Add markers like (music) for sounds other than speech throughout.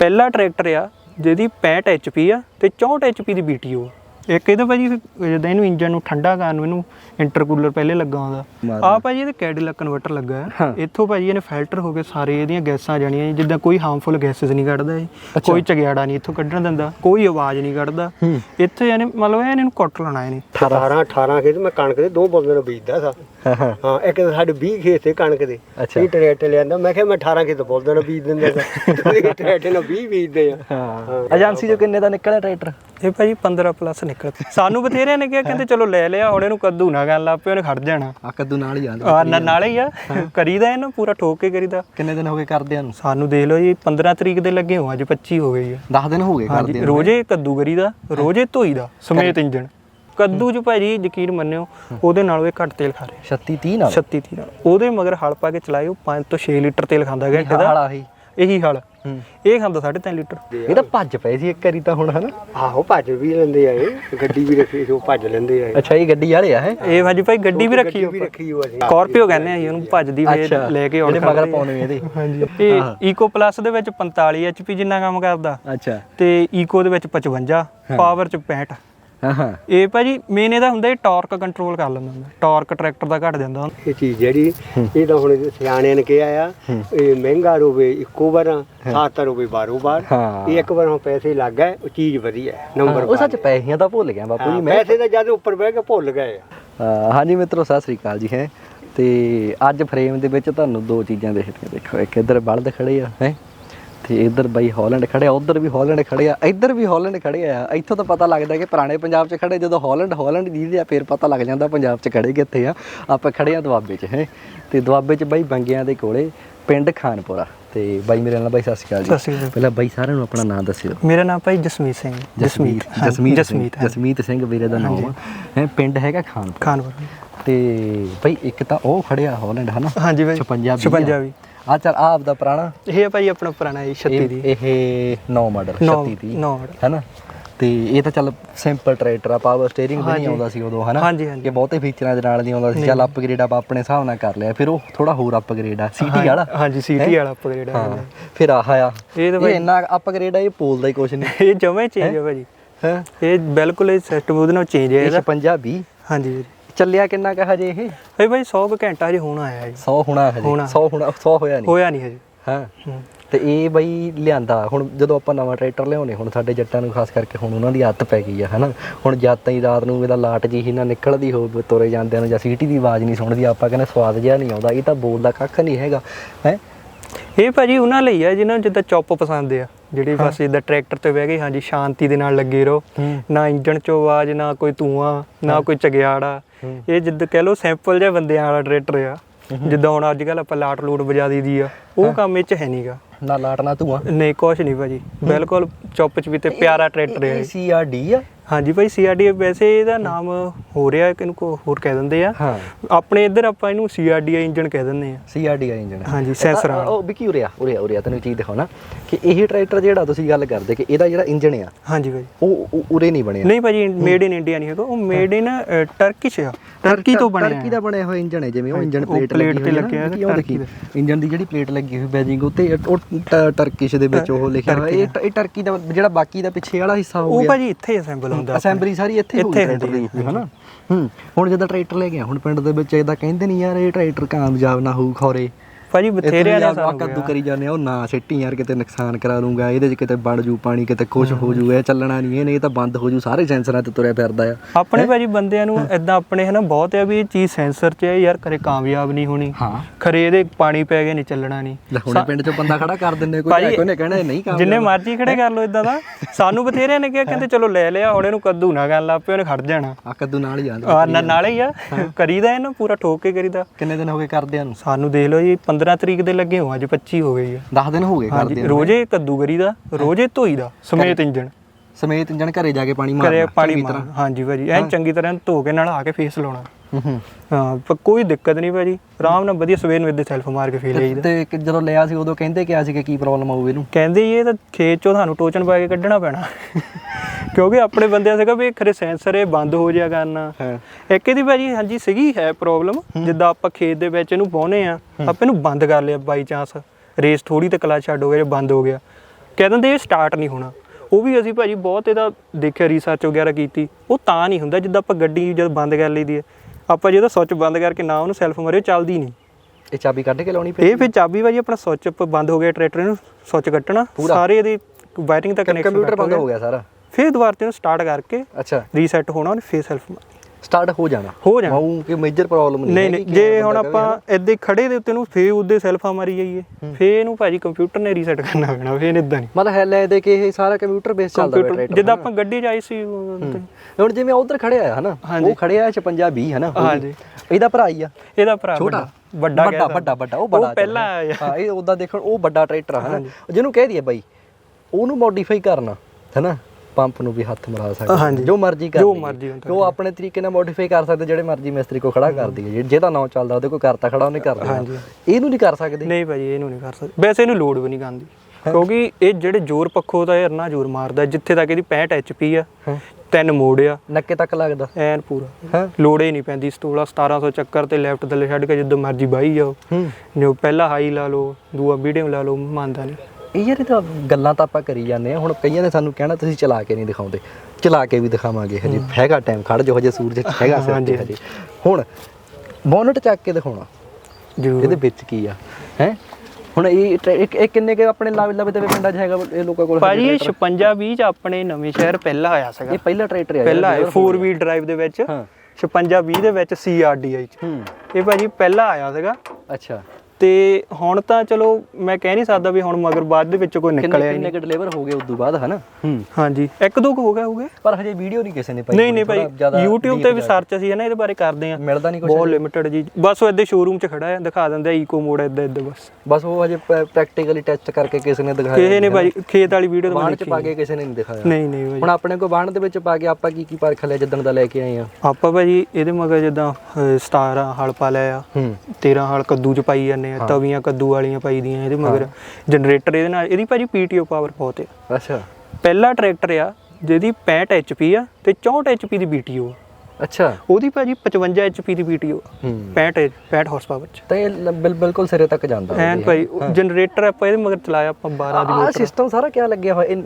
ਪਹਿਲਾ ਟਰੈਕਟਰ ਆ ਜਿਹਦੀ 65 HP ਆ ਤੇ 64 HP ਦੀ BTO ਆ। ਇੱਕ ਇਹਦਾ ਭਾਜੀ ਜਦੋਂ ਇਹਨੂੰ ਇੰਜਨ ਨੂੰ ਠੰਡਾ ਕਰਨ ਨੂੰ ਇਹਨੂੰ ਇੰਟਰਕੂਲਰ ਪਹਿਲੇ ਲੱਗਾ ਹੁੰਦਾ ਆ ਭਾਜੀ ਇਹਦੇ ਕੈਡਿਲਕ ਕਨਵਰਟਰ ਲੱਗਾ ਹੈ। ਇੱਥੋਂ ਭਾਜੀ ਇਹਨੇ ਫਿਲਟਰ ਹੋ ਕੇ ਸਾਰੇ ਇਹਦੀਆਂ ਗੈਸਾਂ ਜਾਣੀਆਂ ਜੀ, ਜਿੱਦਾਂ ਕੋਈ ਹਾਰਮਫੁਲ ਗੈਸਸ ਨਹੀਂ ਕੱਢਦਾ ਇਹ। ਕੋਈ ਚਗਿਆੜਾ ਨਹੀਂ ਇੱਥੋਂ ਕੱਢਣ ਦਿੰਦਾ। ਕੋਈ ਆਵਾਜ਼ ਨਹੀਂ ਕੱਢਦਾ। ਇੱਥੇ ਇਹਨੇ ਮਤਲਬ ਇਹ ਇਹਨੂੰ ਕੱਟ ਲਾਣਾ ਇਹਨੇ। 18 18 ਖੇਤ ਮੈਂ ਕਣਕ ਦੇ ਦੋ ਬੋਲਦੇ ਨੂੰ ਬੀਜਦਾ ਸਾ। ਹਾਂ ਇੱਕ ਤਾਂ ਸਾਡੇ 20 ਖੇਤ ਤੇ ਕਣਕ ਦੇ। ਇਹ ਟਰੈਕਟਰ ਲਿਆਂਦਾ। ਮੈਂ ਕਿਹਾ ਮੈਂ 18 ਖੇਤ ਬੋਲਦੇ ਨੂੰ ਬੀਜ ਦਿੰਦੇ ਸਾ। ਤੁਸੀਂ ਟਰੈਕਟਰ ਨੂੰ 20 ਬੀਜਦੇ ਆ। ਹਾਂ। ਏਜੰਸੀ ਚੋਂ ਕਿੰਨੇ ਦਾ ਨਿਕਲਿਆ ਟਰੈਕਟਰ? ਇਹ ਭਾਜੀ 15 ਪਲੱਸ ਨਿਕਲ ਸਾਨੂੰ ਬਥੇਰਿਆਂ ਨੇ ਕਿਹਾ ਕਹਿੰਦੇ ਚਲੋ ਲੈ ਲਿਆ ਹੁਣ ਇਹਨੂੰ ਕੱਦੂ ਨਾ ਗੱਲ ਆਪੇ ਉਹਨੇ ਖੜ ਜਾਣਾ। ਆ ਕੱਦੂ ਨਾਲ ਹੀ ਆਂਦਾ ਆ। ਨਾਲੇ ਹੀ ਆ। ਕਰੀਦਾ ਇਹਨੂੰ ਪੂਰਾ ਠੋਕ ਕੇ ਕਰੀਦਾ। ਕਿੰਨੇ ਦਿਨ ਹੋ ਗਏ ਕਰਦਿਆਂ ਨੂੰ? ਸਾਨੂੰ ਦੇਖ ਲਓ ਜੀ 15 ਤਰੀਕ ਦੇ ਲੱਗੇ ਹੋ ਅੱਜ 25 ਹੋ ਗਈ ਆ। 10 ਦਿਨ ਹੋ ਗਏ ਕਰਦਿਆਂ ਰੋਜੇ ਕੱਦੂ ਕਰੀਦਾ ਰੋਜੇ ਧੋਈ ਦਾ ਸਮੇਤ ਇੰਜਣ ਕੱਦੂ ਚ ਭਾਜੀ ਯਕੀਨ ਮੰਨਿਓ ਉਹਦੇ ਨਾਲੋਂ ਇਹ ਘੱਟ ਤੇਲ ਖਾ ਰਿਹਾ। 36 30 ਨਾਲ? 36 30 ਉਹਦੇ ਮਗਰ ਹਲ ਪਾ ਕੇ ਚਲਾਇਓ 5 ਤੋਂ 6 ਲੀਟਰ ਤੇਲ ਖਾਂਦਾ ਘੰਟੇ ਦਾ। ਇਹੀ ਹਲ। ਇਹ ਖਾਂਦਾ 3.5 ਲੀਟਰ। ਇਹ ਤਾਂ ਭੱਜ ਪਏ ਸੀ ਇੱਕ ਵਾਰੀ ਤਾਂ ਹੁਣ ਹਨਾ? ਆਹੋ ਭੱਜ ਵੀ ਲੈਂਦੇ ਆ ਇਹ। ਗੱਡੀ ਵੀ ਰੱਖੀ ਸੀ ਉਹ ਭੱਜ ਲੈਂਦੇ ਆ ਇਹ। ਅੱਛਾ ਇਹ ਗੱਡੀ ਵਾਲੇ ਆ ਹੈ ਇਹ ਭਾਜੀ ਭਾਈ ਗੱਡੀ ਵੀ ਰੱਖੀ। ਵੀ ਰੱਖੀ ਹੋਈ ਅਸੀਂ। ਸਕਾਰਪੀਓ ਕਹਿੰਦੇ ਆ ਜੀ ਉਹਨੂੰ ਭੱਜਦੀ ਵੇ ਅੱਛਾ ਲੈ ਕੇ ਆਉਣ ਜਿਹੜੇ ਮਗਰ ਪਾਉਣੇ ਇਹਦੇ। ਹਾਂਜੀ। ਇਹ ਈਕੋ ਪਲੱਸ ਦੇ ਵਿੱਚ 45 ਐਚਪੀ ਜਿੰਨਾ ਕੰਮ ਕਰਦਾ। ਅੱਛਾ। ਤੇ ਈਕੋ ਦੇ ਵਿੱਚ 55 ਪਾਵਰ ਚ 65 ਹਾਂ। ਹਾਂ ਇਹ ਭਾਜੀ ਮੇਨ ਇਹਦਾ ਹੁੰਦਾ ਇਹ ਟਾਰਕ ਕੰਟਰੋਲ ਕਰ ਲੈਂਦਾ ਹੁੰਦਾ। ਟਾਰਕ ਟਰੈਕਟਰ ਦਾ ਘਟ ਜਾਂਦਾ ਇਹ ਚੀਜ਼ ਜਿਹੜੀ ਇਹ ਤਾਂ ਹੁਣ ਸਿਆਣਿਆਂ ਨੇ ਕਿਹਾ ਆ ਇਹ ਮਹਿੰਗਾ ਰੋਵੇ ਇੱਕੋ ਵਾਰ ਸਾਤਰ ਰੋਵੇ ਬਾਰੋ ਬਾਰ। ਇਹ ਇੱਕ ਵਾਰ ਹੁਣ ਪੈਸੇ ਲੱਗ ਗਏ ਉਹ ਚੀਜ਼ ਵਧੀਆ ਨੰਬਰ ਉਹ ਸੱਚ ਪੈਸਿਆਂ ਦਾ ਭੁੱਲ ਗਿਆ ਬਾਪੂ ਜੀ ਮੈਂ ਪੈਸੇ ਤਾਂ ਜਦ ਉੱਪਰ ਬਹਿ ਕੇ ਭੁੱਲ ਗਏ ਹਾਂਜੀ ਮਿੱਤਰੋ ਸਤਿ ਸ੍ਰੀ ਅਕਾਲ ਜੀ ਹੈ। ਤੇ ਅੱਜ ਫਰੇਮ ਦੇ ਵਿੱਚ ਤੁਹਾਨੂੰ ਦੋ ਚੀਜ਼ਾਂ ਦੇਖਦੀਆਂ ਦੇਖੋ ਇੱਕ ਇੱਧਰ ਬਲਦ ਖੜੇ ਆ ਹੈ। ਤੇ ਇੱਧਰ ਬਾਈ ਹਾਲੈਂਡ ਖੜੇ ਆ ਉਧਰ ਵੀ ਹਾਲੈਂਡ ਖੜੇ ਆ ਇੱਧਰ ਵੀ ਹਾਲੈਂਡ ਖੜੇ ਆ। ਇੱਥੋਂ ਤਾਂ ਪਤਾ ਲੱਗਦਾ ਕਿ ਪੁਰਾਣੇ ਪੰਜਾਬ 'ਚ ਖੜੇ ਜਦੋਂ ਹਾਲੈਂਡ ਹਾਲੈਂਡ ਦੀਦੇ ਆ ਫਿਰ ਪਤਾ ਲੱਗ ਜਾਂਦਾ ਪੰਜਾਬ 'ਚ ਖੜੇ ਕਿੱਥੇ ਆ। ਆਪਾਂ ਖੜੇ ਆ ਦੁਆਬੇ 'ਚ ਹੈ। ਤੇ ਦੁਆਬੇ 'ਚ ਬਾਈ ਬੰਗਿਆਂ ਦੇ ਕੋਲੇ ਪਿੰਡ ਖਾਨਪੁਰਾ। ਤੇ ਬਾਈ ਮੇਰੇ ਨਾਲ ਬਾਈ ਸਤਿ ਸ਼੍ਰੀ ਅਕਾਲ ਜੀ। ਪਹਿਲਾਂ ਬਾਈ ਸਾਰਿਆਂ ਨੂੰ ਆਪਣਾ ਨਾਮ ਦੱਸਿਓ। ਮੇਰਾ ਨਾਮ ਭਾਈ ਜਸਮੀਤ ਸਿੰਘ ਜਸਮੀਤ ਜਸਮੀਤ ਜਸਮੀਤ ਸਿੰਘ ਵੀਰੇ ਦਾ ਨਾਮ। ਹੈ ਪਿੰਡ ਹੈਗਾ ਖਾਨਪੁਰ। ਖਾਨਪੁਰ। ਤੇ ਬਈ ਇੱਕ ਤਾਂ ਉਹ ਖੜਿਆ ਹਾਲੈਂਡ ਹਨਾ? ਹਾਂਜੀ ਭਾਈ 56 56 ਵੀ ਆ ਚੱਲ ਆ ਆਪਦਾ ਪੁਰਾਣਾ। ਇਹ ਹੈ ਭਾਈ ਆਪਣਾ ਪੁਰਾਣਾ ਇਹ 36 ਦੀ। ਇਹ 9 ਮਾਡਲ ਨੌ 36 ਦੀ। ਨੌ ਮਾਡਲ। ਹੈਨਾ? ਤੇ ਇਹ ਤਾਂ ਚੱਲ ਸਿੰਪਲ ਟਰੈਕਟਰ ਆ ਪਾਵਰ ਸਟੀਅਰਿੰਗ ਵੀ ਨਹੀਂ ਆਉਂਦਾ ਸੀ ਉਦੋਂ ਹਨਾ? ਹਾਂਜੀ, ਬਹੁਤੇ ਫੀਚਰਾਂ ਦੇ ਨਾਲ ਨਹੀਂ ਆਉਂਦਾ ਸੀ। ਚੱਲ ਅਪਗ੍ਰੇਡ ਆਪਾਂ ਆਪਣੇ ਹਿਸਾਬ ਨਾਲ ਕਰ ਲਿਆ। ਫਿਰ ਉਹ ਥੋੜਾ ਹੋਰ ਅਪਗ੍ਰੇਡ ਆ ਸੀਟੀ ਵਾਲਾ। ਹਾਂਜੀ ਸੀਟੀ ਵਾਲਾ ਅਪਗ੍ਰੇਡ ਹਾਂ। ਫਿਰ ਆਹ ਆ। ਇਹ ਤਾਂ ਇੰਨਾ ਅਪਗ੍ਰੇਡ ਆ ਇਹ ਪੋਲ ਦਾ ਹੀ ਕੁਛ ਨਹੀਂ। ਇਹ ਜਮੇ ਚੇਂਜ ਹੈ? ਭਾਜੀ ਹੈ? ਇਹ ਬਿਲਕੁਲ ਇਹ ਸਿਸਟਮ ਉਹਦੇ ਨਾਲ ਚੇਂਜ ਹੈ ਇਹ ਇਹਦਾ। 56 20 ਹਾਂਜੀ ਵੀਰੇ। ਚੱਲਿਆ ਕਿੰਨਾ ਕਹ ਹਜੇ ਇਹ? ਭਾਈ ਭਾਈ 100 ਕੁ ਘੰਟਾ ਹਜੇ ਹੋਣਾ ਆਇਆ ਜੀ 100 ਹੋਣਾ ਹਜੇ? ਹੋਣਾ। 100 ਹੋਣਾ 100 ਹੋਇਆ ਨਹੀਂ? ਹੋਇਆ ਨਹੀਂ ਹਜੇ। ਹਾਂ? ਹੂੰ। ਤੇ ਇਹ ਬਈ ਲਿਆਂਦਾ ਹੁਣ ਜਦੋਂ ਆਪਾਂ ਨਵਾਂ ਟਰੈਕਟਰ ਲਿਆਉਨੇ ਹੁਣ ਸਾਡੇ ਜੱਟਾਂ ਨੂੰ ਖਾਸ ਕਰਕੇ ਹੁਣ ਉਹਨਾਂ ਦੀ ਆਦਤ ਪੈ ਗਈ ਆ ਹਨਾ? ਹੁਣ ਜਦ ਤਾਈਂ ਰਾਤ ਨੂੰ ਇਹਦਾ ਲਾਟ ਜੀ ਹੀ ਨਾ ਨਿਕਲਦੀ ਹੋਵੇ ਤੁਰੇ ਜਾਂਦਿਆਂ ਨੂੰ ਜਾਂ ਸੀਟੀ ਦੀ ਆਵਾਜ਼ ਨਹੀਂ ਸੁਣਦੀ ਆਪਾਂ ਕਹਿੰਦੇ ਸਵਾਦ ਜਿਹਾ ਨਹੀਂ ਆਉਂਦਾ ਇਹ ਤਾਂ ਬੋਲਦਾ ਕੱਖ ਨਹੀਂ ਹੈਗਾ ਹੈ? ਇਹ ਭਾਜੀ ਉਹਨਾਂ ਲਈ ਆ ਜਿਨ੍ਹਾਂ ਨੂੰ ਜਿੱਦਾਂ ਚੌਪ ਪਸੰਦ ਆ। ਜਿਹੜੀ ਬਸ ਜਿੱਦਾਂ ਟਰੈਕਟਰ ਤੇ ਬਹਿ ਗਏ ਹਾਂਜੀ ਸ਼ਾਂਤੀ ਦੇ ਨਾਲ ਲੱਗੇ ਰਹੋ। ਨਾ ਇੰਜਣ ਚੋਂ ਆਵਾਜ਼ ਨਾ ਕੋਈ ਧੂਆਂ ਨਾ ਕੋਈ ਚਗਿਆੜਾ। ਇਹ ਜਿੱਦਾਂ ਕਹਿ ਲਓ ਸਿੰਪਲ ਜਿਹਾ ਬੰਦਿਆਂ ਵਾਲਾ ਟਰੈਕਟਰ ਆ। ਜਿੱਦਾਂ ਹੁਣ ਅੱਜ ਕੱਲ ਆਪਾਂ ਲਾਟ ਲੂਟ ਵਜਾ ਦੀ ਆ। ਉਹ ਕੰਮ ਇਹ ਚ ਹੈ ਨਹੀਂਗਾ ਨਾ ਲਾਟ ਨਾ ਧੂਆਂ। ਨਹੀਂ ਕੁਛ ਨਹੀਂ ਭਾਜੀ। ਬਿਲਕੁਲ ਚੁੱਪ ਚ ਵੀ ਤੇ ਪਿਆਰਾ ਟਰੈਕਟਰ ਹੈ। ਇਹ। ਸੀਆਰਡੀ ਆ? ਹਾਂਜੀ ਭਾਈ ਸੀਆਰਡੀ ਵੈਸੇ ਇਹਦਾ ਨਾਮ ਹੋ ਰਿਹਾ ਕਿ ਇਹਨੂੰ ਕੋ ਹੋਰ ਕਹਿ ਦਿੰਦੇ ਆ। ਹਾਂ। ਆਪਣੇ ਇੱਧਰ ਆਪਾਂ ਇਹਨੂੰ ਸੀਆਰਡੀਆਈ ਇੰਜਨ ਕਹਿ ਦਿੰਦੇ ਆ। ਸੀਆਰਡੀ ਇੰਜਨ ਹਾਂਜੀ ਸੈਂਸਰ ਵਾਲਾ। ਉਹ ਵਿਕੀ ਉਰਿਆ ਉਰਿਆ ਉਰਿਆ ਤੈਨੂੰ ਚੀਜ਼ ਦਿਖਾਉਣਾ ਕਿ ਇਹ ਟਰੈਕਟਰ ਜਿਹੜਾ ਤੁਸੀਂ ਗੱਲ ਕਰਦੇ ਕਿ ਇਹਦਾ ਜਿਹੜਾ ਇੰਜਨ ਆ ਹਾਂਜੀ ਭਾਈ। ਉਹ ਉਰੇ ਨਹੀਂ ਬਣਿਆ। ਨਹੀਂ ਭਾਜੀ ਮੇਡ ਇਨ ਇੰਡੀਆ ਨਹੀਂ ਹੈਗਾ। ਉਹ ਮੇਡ ਇਨ ਟਰਕਿਸ਼ ਆ। ਟਰਕੀ ਤੋਂ ਬਣਿਆ ਟਰਕੀ ਦਾ ਬਣਿਆ ਹੋਇਆ ਇੰਜਨ ਹੈ ਜਿਵੇਂ ਉਹ ਇੰਜਨ ਪਲੇਟ ਲੱਗੀ ਹੋਈ ਹੈ ਇੰਜਨ ਦੀ। ਜਿਹੜੀ ਪਲੇਟ ਲੱਗੀ ਹੋਈ ਬੈਜਿੰਗ ਉੱਤੇ ਉਹ ਟ- ਟਰਕਿਸ਼ ਦੇ ਵਿੱਚ ਉਹ ਲਿਖਿਆ ਹੋਇਆ। ਇਹ ਟ- ਇਹ ਟਰਕੀ ਦਾ ਜਿਹੜਾ ਬਾਕੀ ਦਾ ਪਿੱਛੇ ਵਾਲਾ ਹਿੱਸਾ ਹੋ ਉਹ ਗਿਆ। ਭਾਜੀ ਇੱਥੇ ਅਸੈਂਬਲ ਹੁੰਦਾ ਅਸੈਂਬਲੀ ਸਾਰੀ ਇੱਥੇ ਹੋ ਇੱਥੇ ਗਈ ਟਰੈਕਟਰ ਦੀ ਹਨਾ? ਹੂੰ। ਹੁਣ ਜਦੋਂ ਟਰੈਕਟਰ ਲੈ ਗਿਆ ਹੁਣ ਪਿੰਡ ਦੇ ਵਿੱਚ ਇਹਦਾ ਕਹਿੰਦੇ ਨਹੀਂ ਯਾਰ ਇਹ ਟਰੈਕਟਰ ਕਾਮਯਾਬ ਨਾ ਹੋਊ ਖੌਰੇ। ਭਾਜੀ ਬਥੇਰਿਆਂ ਨੇ ਆ ਸਾਨੂੰ ਕੱਦੂ ਕਰੀ ਜਾਂਦੇ ਆ ਉਹ ਨਾ ਸਿੱਟੀ ਯਾਰ ਕਿਤੇ ਨੁਕਸਾਨ ਕਰਾ ਲੂੰਗਾ ਇਹਦੇ 'ਚ ਕਿਤੇ ਬਣ ਜੂ ਪਾਣੀ ਕਿਤੇ ਕੁਝ ਹੋ ਜੂ ਇਹ ਚੱਲਣਾ ਨਹੀਂ ਇਹ ਨਹੀਂ ਤਾਂ ਬੰਦ ਹੋ ਜੂ ਸਾਰੇ ਸੈਂਸਰਾਂ ਤੇ ਤੁਰਿਆ ਫਿਰਦਾ ਆ। ਆਪਣੇ ਭਾਜੀ ਬੰਦਿਆਂ ਨੂੰ ਇਦਾਂ ਆਪਣੇ ਹਨਾ ਬਹੁਤ ਆ ਵੀ ਇਹ ਚੀਜ਼ ਸੈਂਸਰ 'ਚ ਹੈ ਯਾਰ ਕਰੇ ਕਾਮਯਾਬ ਨਹੀਂ ਹੋਣੀ। ਖਰੇ ਇਹਦੇ ਪਾਣੀ ਪੈ ਗਿਆ ਨਹੀਂ ਚੱਲਣਾ ਨਹੀਂ। ਲੈ ਹੁਣੇ ਪਿੰਡ 'ਚ ਬੰਦਾ ਖੜਾ ਕਰ ਦਿੰਦੇ ਕੋਈ ਕੋਈ ਨੇ ਕਹਿਣਾ ਨਹੀਂ ਕੰਮ ਜਿੰਨੇ ਮਰਜ਼ੀ ਖੜੇ ਕਰ ਲੋ ਇਦਾਂ ਦਾ। ਸਾਨੂੰ ਬਥੇਰਿਆਂ ਨੇ ਕਿਹਾ ਕਹਿੰਦੇ ਚਲੋ ਲੈ ਲਿਆ ਹੁਣ ਇਹਨੂੰ ਕੱਦੂ ਨਾ ਗੱਲ ਆਪੇ ਉਹਨੇ ਖੜ ਜਾਣਾ। ਆ ਕੱਦੂ ਨਾਲ ਹੀ ਜਾਂਦਾ ਆ। ਨਾਲੇ ਹੀ ਆ ਕਰੀਦਾ ਇਹਨੂੰ ਪੂਰਾ ਠੋਕ ਕੇ ਕਰੀਦਾ। ਕਿੰਨੇ ਦਿਨ ਹੋ ਗਏ ਕਰਦਿਆਂ ਨੂੰ ਸਾਨੂੰ ਦੇਖ ਲਓ ਜੀ 15 ਤਰੀਕ ਦੇ ਲੱਗੇ ਹੋ ਅੱਜ 25 ਹੋ ਗਈ ਆ। 10 ਦਿਨ ਹੋ ਗਏ ਹਾਂਜੀ ਕਰਦਿਆਂ ਰੋਜੇ ਕੱਦੂ ਕਰੀਦਾ ਰੋਜੇ ਧੋਈਦਾ ਸਮੇਤ ਇੰਜਣ। ਸਮੇਤ ਇੰਜਣ ਘਰੇ ਜਾ ਕੇ ਪਾਣੀ ਮਾਰਨਾ ਕਰੇ ਪਾਣੀ ਮਾਰ ਹਾਂਜੀ ਭਾਜੀ ਐਨ ਚੰਗੀ ਤਰ੍ਹਾਂ ਧੋ ਕੇ ਨਾਲ ਆ ਕੇ ਫੇਸ ਲਾਉਣਾ। ਹੂੰ। ਪਰ ਕੋਈ ਦਿੱਕਤ ਨਹੀਂ ਭਾਜੀ। ਆਰਾਮ ਨਾਲ ਵਧੀਆ ਸਵੇਰ ਨੂੰ ਇੱਦੇ ਸੈਲਫ ਮਾਰ ਕੇ ਫੇਲ ਆਈਦਾ ਤੇ ਕਿ ਜਦੋਂ ਲਿਆ ਸੀ ਉਦੋਂ ਕਹਿੰਦੇ ਕਿਹਾ ਸੀ ਕਿ ਕੀ ਪ੍ਰੋਬਲਮ ਆਊ ਇਹਨੂੰ? ਕਹਿੰਦੇ ਜੀ ਇਹ ਤਾਂ ਖੇਤ ਚੋਂ ਤੁਹਾਨੂੰ ਟੋਚਨ ਪਾ ਕੇ ਕੱਢਣਾ ਪੈਣਾ। ਕਿਉਂਕਿ ਆਪਣੇ ਬੰਦਿਆਂ ਸੀਗਾ ਵੀ ਖਰੇ ਸੈਂਸਰ ਇਹ ਬੰਦ ਹੋ ਜਾਇਆ ਕਰਨਾ। ਇੱਕ ਇਹਦੀ ਭਾਜੀ ਹਾਂਜੀ ਸੀਗੀ ਹੈ ਪ੍ਰੋਬਲਮ ਜਿੱਦਾਂ ਆਪਾਂ ਖੇਤ ਦੇ ਵਿੱਚ ਇਹਨੂੰ ਪਾਉਨੇ ਆ ਆਪਾਂ ਇਹਨੂੰ ਬੰਦ ਕਰ ਲਿਆ ਬਾਈ ਚਾਂਸ ਰੇਸ ਥੋੜੀ ਤੇ ਕਲਾ ਛੱਡ ਹੋ ਗਿਆ ਜੇ ਬੰਦ ਹੋ ਗਿਆ। ਕਹਿ ਦਿੰਦੇ ਇਹ ਸਟਾਰਟ ਨਹੀਂ ਹੋਣਾ। ਉਹ ਵੀ ਅਸੀਂ ਭਾਜੀ ਬਹੁਤ ਇਹਦਾ ਦੇਖਿਆ ਰਿਸਰਚ ਵਗੈਰਾ ਕੀਤੀ। ਉਹ ਤਾਂ ਨਹੀਂ ਹੁੰਦਾ ਜਿੱਦਾਂ ਆਪਾਂ ਗੱਡੀ ਜਦ ਬੰਦ ਕਰ ਲਈਦੀ ਹੈ। ਆਪਾਂ ਜਿਹਦਾ ਸੁੱਚ ਬੰਦ ਕਰਕੇ ਨਾ ਉਹਨੂੰ ਸੈਲਫ ਮਾਰੇ ਚੱਲਦੀ ਨਹੀਂ। ਇਹ ਚਾਬੀ ਕੱਢ ਕੇ ਲਾਉਣੀ ਪਈ ਇਹ ਫਿਰ ਚਾਬੀ ਭਾਜੀ ਆਪਣਾ ਸੁੱਚ ਬੰਦ ਹੋ ਗਿਆ ਟਰੈਕਟਰ ਨੂੰ ਸੁੱਚ ਕੱਟਣਾ ਸਾਰੇ ਇਹਦੀ ਵਾਇਰਿੰਗ ਦਾ ਕਨੈਕਸ਼ਨ ਕੰਪਿਊਟਰ ਬੰਦ ਹੋ ਗਿਆ ਸਾਰਾ? ਫਿਰ ਦੁਬਾਰਾ ਤੇ ਉਹਨੂੰ ਸਟਾਰਟ ਕਰਕੇ ਅੱਛਾ। ਰੀਸੈਟ ਹੋਣਾ ਉਹਨੇ ਫੇਰ ਸੈਲਫ ਸਟਾਰਟ ਹੋ ਜਾਣਾ। ਹੋ ਜਾਣਾ। ਉਹ ਕਿ ਮੇਜਰ ਪ੍ਰੋਬਲਮ ਨਹੀਂ ਨਹੀਂ ਜੇ ਹੁਣ ਆਪਾਂ ਇੱਦੇ ਖੜੇ ਦੇ ਉੱਤੇ ਨੂੰ ਫੇਰ ਉਹਦੇ ਸੈਲਫਾ ਮਾਰੀ ਜਾਈਏ। ਫੇਰ ਇਹਨੂੰ ਭਾਜੀ ਕੰਪਿਊਟਰ ਨੇ ਰੀਸੈਟ ਕਰਨਾ ਪੈਣਾ ਫੇਰ ਇਦਾਂ ਨਹੀਂ। ਮਤਲਬ ਹੈ ਲੈ ਦੇ ਕੇ ਇਹ ਸਾਰਾ ਕੰਪਿਊਟਰ ਬੇਸ ਚੱਲਦਾ ਕੰਪਿਊਟਰ ਜਿੱਦਾਂ ਆਪਾਂ ਗੱਡੀ 'ਚ ਸੀ ਹੁਣ ਜਿਵੇਂ ਉਧਰ ਖੜਿਆ ਆ ਹਨਾ? ਉਹ ਖੜਿਆ 56 20 ਹਨਾ? ਹਾਂਜੀ। ਇਹਦਾ ਭਰਾ ਹੀ ਆ। ਇਹਦਾ ਭਰਾ ਛੋਟਾ। ਵੱਡਾ। ਵੱਡਾ ਵੱਡਾ ਵੱਡਾ ਉਹ ਬੜਾ ਪਹਿਲਾਂ ਆਇਆ। ਹਾਂ ਇਹ ਉਹਦਾ ਦੇਖਣ ਉਹ ਵੱਡਾ ਟਰੈਕਟਰ ਆ ਹਨਾ? ਜਿਹਨੂੰ ਕਹਿ ਦਈਏ ਬਾਈ ਉਹਨੂੰ ਮੋਡੀਫਾਈ ਕਰਨਾ ਹੈਨਾ? ਪੰਪ ਨੂੰ ਵੀ ਹੱਥ ਮਰਾ ਸਕਦੇ। ਜੋ ਮਰਜ਼ੀ ਕਰ ਜੋ। ਮਰਜ਼ੀ ਉਹ ਆਪਣੇ ਤਰੀਕੇ ਨਾਲ ਮੋਡੀਫਾਈ ਕਰ ਸਕਦੇ ਜਿਹੜੇ ਮਰਜ਼ੀ ਮਿਸਤਰੀ ਕੋ ਖੜਾ ਕਰ ਦਈਏ। ਜਿਹਦਾ ਨਾਮ ਚੱਲਦਾ ਉਹਦੇ ਕੋਈ ਕਰਤਾ ਖੜਾ ਉਹਨੇ ਕਰ ਦੇਣਾ। ਇਹਨੂੰ ਨਹੀਂ ਕਰ ਸਕਦੇ। ਨਹੀਂ ਭਾਜੀ ਇਹਨੂੰ ਨਹੀਂ ਕਰ ਸਕਦੇ। ਵੈਸੇ ਇਹਨੂੰ ਲੋਡ ਵੀ ਨਹੀਂ ਕਰਦੀ ਕਿਉਂਕਿ ਇਹ ਜਿਹੜੇ ਜ਼ੋਰ ਪੱਖੋਂ ਤਾਂ ਇੰਨਾ ਜ਼ੋਰ ਮਾਰਦਾ ਜਿੱਥੇ ਤੱਕ ਇਹਦੀ 65 ਐਚਪੀ ਆ ਤਿੰਨ ਮੋਡ ਆ ਨੱਕੇ ਤੱਕ ਲੱਗਦਾ। ਐਨ ਪੂਰਾ। ਲੋੜੇ ਹੀ ਨਹੀਂ ਪੈਂਦੀ। 16 1700 ਚੱਕਰ ਤੇ ਲੈਫਟ ਥੱਲੇ ਛੱਡ ਕੇ ਜਿੱਦੋਂ ਮਰਜ਼ੀ ਬਾਈ ਜਾਓ। ਜੋ ਪਹਿਲਾ ਹਾਈ ਲਾ ਲਓ ਦੂਆ ਮੀਡੀਅਮ ਲਾ ਲਓ ਮੰਨਦਾ ਨਹੀਂ। ਇਹ ਯਾਰ ਇਹ ਤਾਂ ਗੱਲਾਂ ਤਾਂ ਆਪਾਂ ਕਰੀ ਜਾਂਦੇ ਆ ਹੁਣ ਕਈਆਂ ਨੇ ਸਾਨੂੰ ਕਹਿਣਾ ਤੁਸੀਂ ਚਲਾ ਕੇ ਨਹੀਂ ਦਿਖਾਉਂਦੇ। ਚਲਾ ਕੇ ਵੀ ਦਿਖਾਵਾਂਗੇ ਹਜੇ ਹੈਗਾ ਟਾਈਮ ਖੜ ਜੋ ਹਜੇ ਸੂਰਜ ਹੈਗਾ ਸਿਰ ਤੇ ਹਜੇ ਹੁਣ ਬੋਨਟ ਚੱਕ ਕੇ ਦਿਖਾਉਣਾ ਜ਼ਰੂਰ। ਇਹਦੇ ਵਿੱਚ ਕੀ ਆ ਹੈ? ਹੁਣ ਇਹ ਇਹ ਕਿੰਨੇ ਕੇ ਆਪਣੇ ਲਾਵੇ ਲਾਵੇ ਤੇ ਪਿੰਡਾਂ 'ਚ ਹੈਗਾ ਇਹ ਲੋਕਾਂ ਕੋਲ ਭਾਜੀ ਇਹ 56 20 ਚ ਆਪਣੇ ਨਵੇਂ ਸ਼ਹਿਰ ਪਹਿਲਾਂ ਆਇਆ ਸੀਗਾ। ਇਹ ਪਹਿਲਾ ਟਰੈਕਟਰ ਆ ਪਹਿਲਾਂ ਆਇਆ 4 ਵੀਲ ਡਰਾਈਵ ਦੇ ਵਿੱਚ ਹਾਂ। 56 20 ਦੇ ਵਿੱਚ CRDI ਚ। ਹੂੰ। ਇਹ ਭਾਜੀ ਪਹਿਲਾਂ ਆਇਆ ਸੀਗਾ। ਅੱਛਾ। ਤੇ ਹੁਣ ਤਾਂ ਚਲੋ ਮੈਂ ਕਹਿ ਨਹੀਂ ਸਕਦਾ ਵੀ ਹੁਣ ਮਗਰ ਬਾਅਦ ਦੇ ਵਿੱਚ ਕੋਈ ਨਿਕਲਿਆ ਕਿੰਨੇ ਨਹੀਂ ਕ ਡਿਲੀਵਰ ਹੋ ਗਏ ਉਦੋਂ ਬਾਅਦ ਹਨਾ? ਹੂੰ। ਹਾਂਜੀ। ਇੱਕ ਦੋ ਕੁ ਹੋ ਗਿਆ ਹੋਗੇ ਪਰ ਹਜੇ ਵੀਡੀਓ ਨਹੀਂ ਕਿਸੇ ਨੇ ਪਾਈ ਨਹੀਂ ਨਹੀਂ ਭਾਈ। YouTube ਤੇ ਵੀ ਸਰਚ ਅਸੀਂ ਹੈ ਨਾ ਇਹਦੇ ਬਾਰੇ ਕਰਦੇ ਆ ਮਿਲਦਾ ਨਹੀਂ ਕੁਝ ਬਹੁਤ ਲਿਮਿਟਡ ਜੀ। ਬਸ ਉਹ ਇੱਦੇ ਸ਼ੋਰੂਮ 'ਚ ਖੜਾ ਹੈ ਦਿਖਾ ਦਿੰਦੇ ਈਕੋ ਮੋਡ ਇੱਦਾਂ ਇੱਦਾਂ ਬਸ। ਬਸ ਉਹ ਹਜੇ ਪ੍ਰੈਕਟੀਕਲੀ ਟੈਸਟ ਕਰਕੇ ਕਿਸੇ ਨੇ ਦਿਖਾਇਆ ਕਿਸੇ ਨੇ ਭਾਜੀ ਖੇਤ ਵਾਲੀ ਵੀਡੀਓ ਤਾਂ ਬਾਣ ਚ ਪਾ ਕੇ ਕਿਸੇ ਨੇ ਨਹੀਂ ਦਿਖਾਇਆ। ਨਹੀਂ ਨਹੀਂ ਭਾਜੀ ਹੁਣ ਆਪਣੇ ਕੋ ਬਾਣ ਦੇ ਵਿੱਚ ਪਾ ਕੇ ਆਪਾਂ ਕੀ ਕੀ ਪਰਖ ਲਿਆ ਜਿੱਦਣ ਦਾ ਲੈ ਕੇ ਆਏ ਆ ਆਪਾਂ ਭਾਜੀ ਇਹਦੇ ਮਗਰ ਜਿੱਦਾਂ 17 ਹਲ ਪਾ ਲਿਆ ਆ ਹੂੰ। 13 ਹਲ ਕੱਦੂ 'ਚ ਪਾਈ ਜਾਂਦੇ ਆ ਤਵੀਆਂ ਕੱਦੂ ਵਾਲੀਆਂ ਪਾਈ ਦੀਆਂ ਇਹਦੇ ਮਗਰ। ਜਨਰੇਟਰ ਇਹਦੇ ਨਾਲ ਇਹਦੀ ਭਾਜੀ ਪੀਟੀਓ ਪਾਵਰ ਬਹੁਤ ਆ। ਅੱਛਾ। ਪਹਿਲਾ ਟਰੈਕਟਰ ਆ ਜਿਹਦੀ 65 ਐਚਪੀ ਆ ਤੇ 64 ਐਚਪੀ ਦੀ ਬੀਟੀਓ ਆ। ਅੱਛਾ। ਉਹਦੀ ਭਾਜੀ 55 ਐਚਪੀ ਦੀ ਹੂੰ। 65 65 ਹਾਰਸ ਪਾਵਰ ਚ। ਤਾਂ ਇਹ ਬਿਲਕੁਲ ਸਿਰੇ ਤੱਕ ਜਾਂਦਾ ਐਨ ਭਾਈ ਜਨਰੇਟਰ ਆਪਾਂ ਇਹਦੇ ਮਗਰ ਚਲਾਇਆ ਆਪਾਂ 12 ਦੀ ਆ ਸਿਸਟਮ ਸਾਰਾ ਕਿਆ ਲੱਗਿਆ ਹੋਇਆ?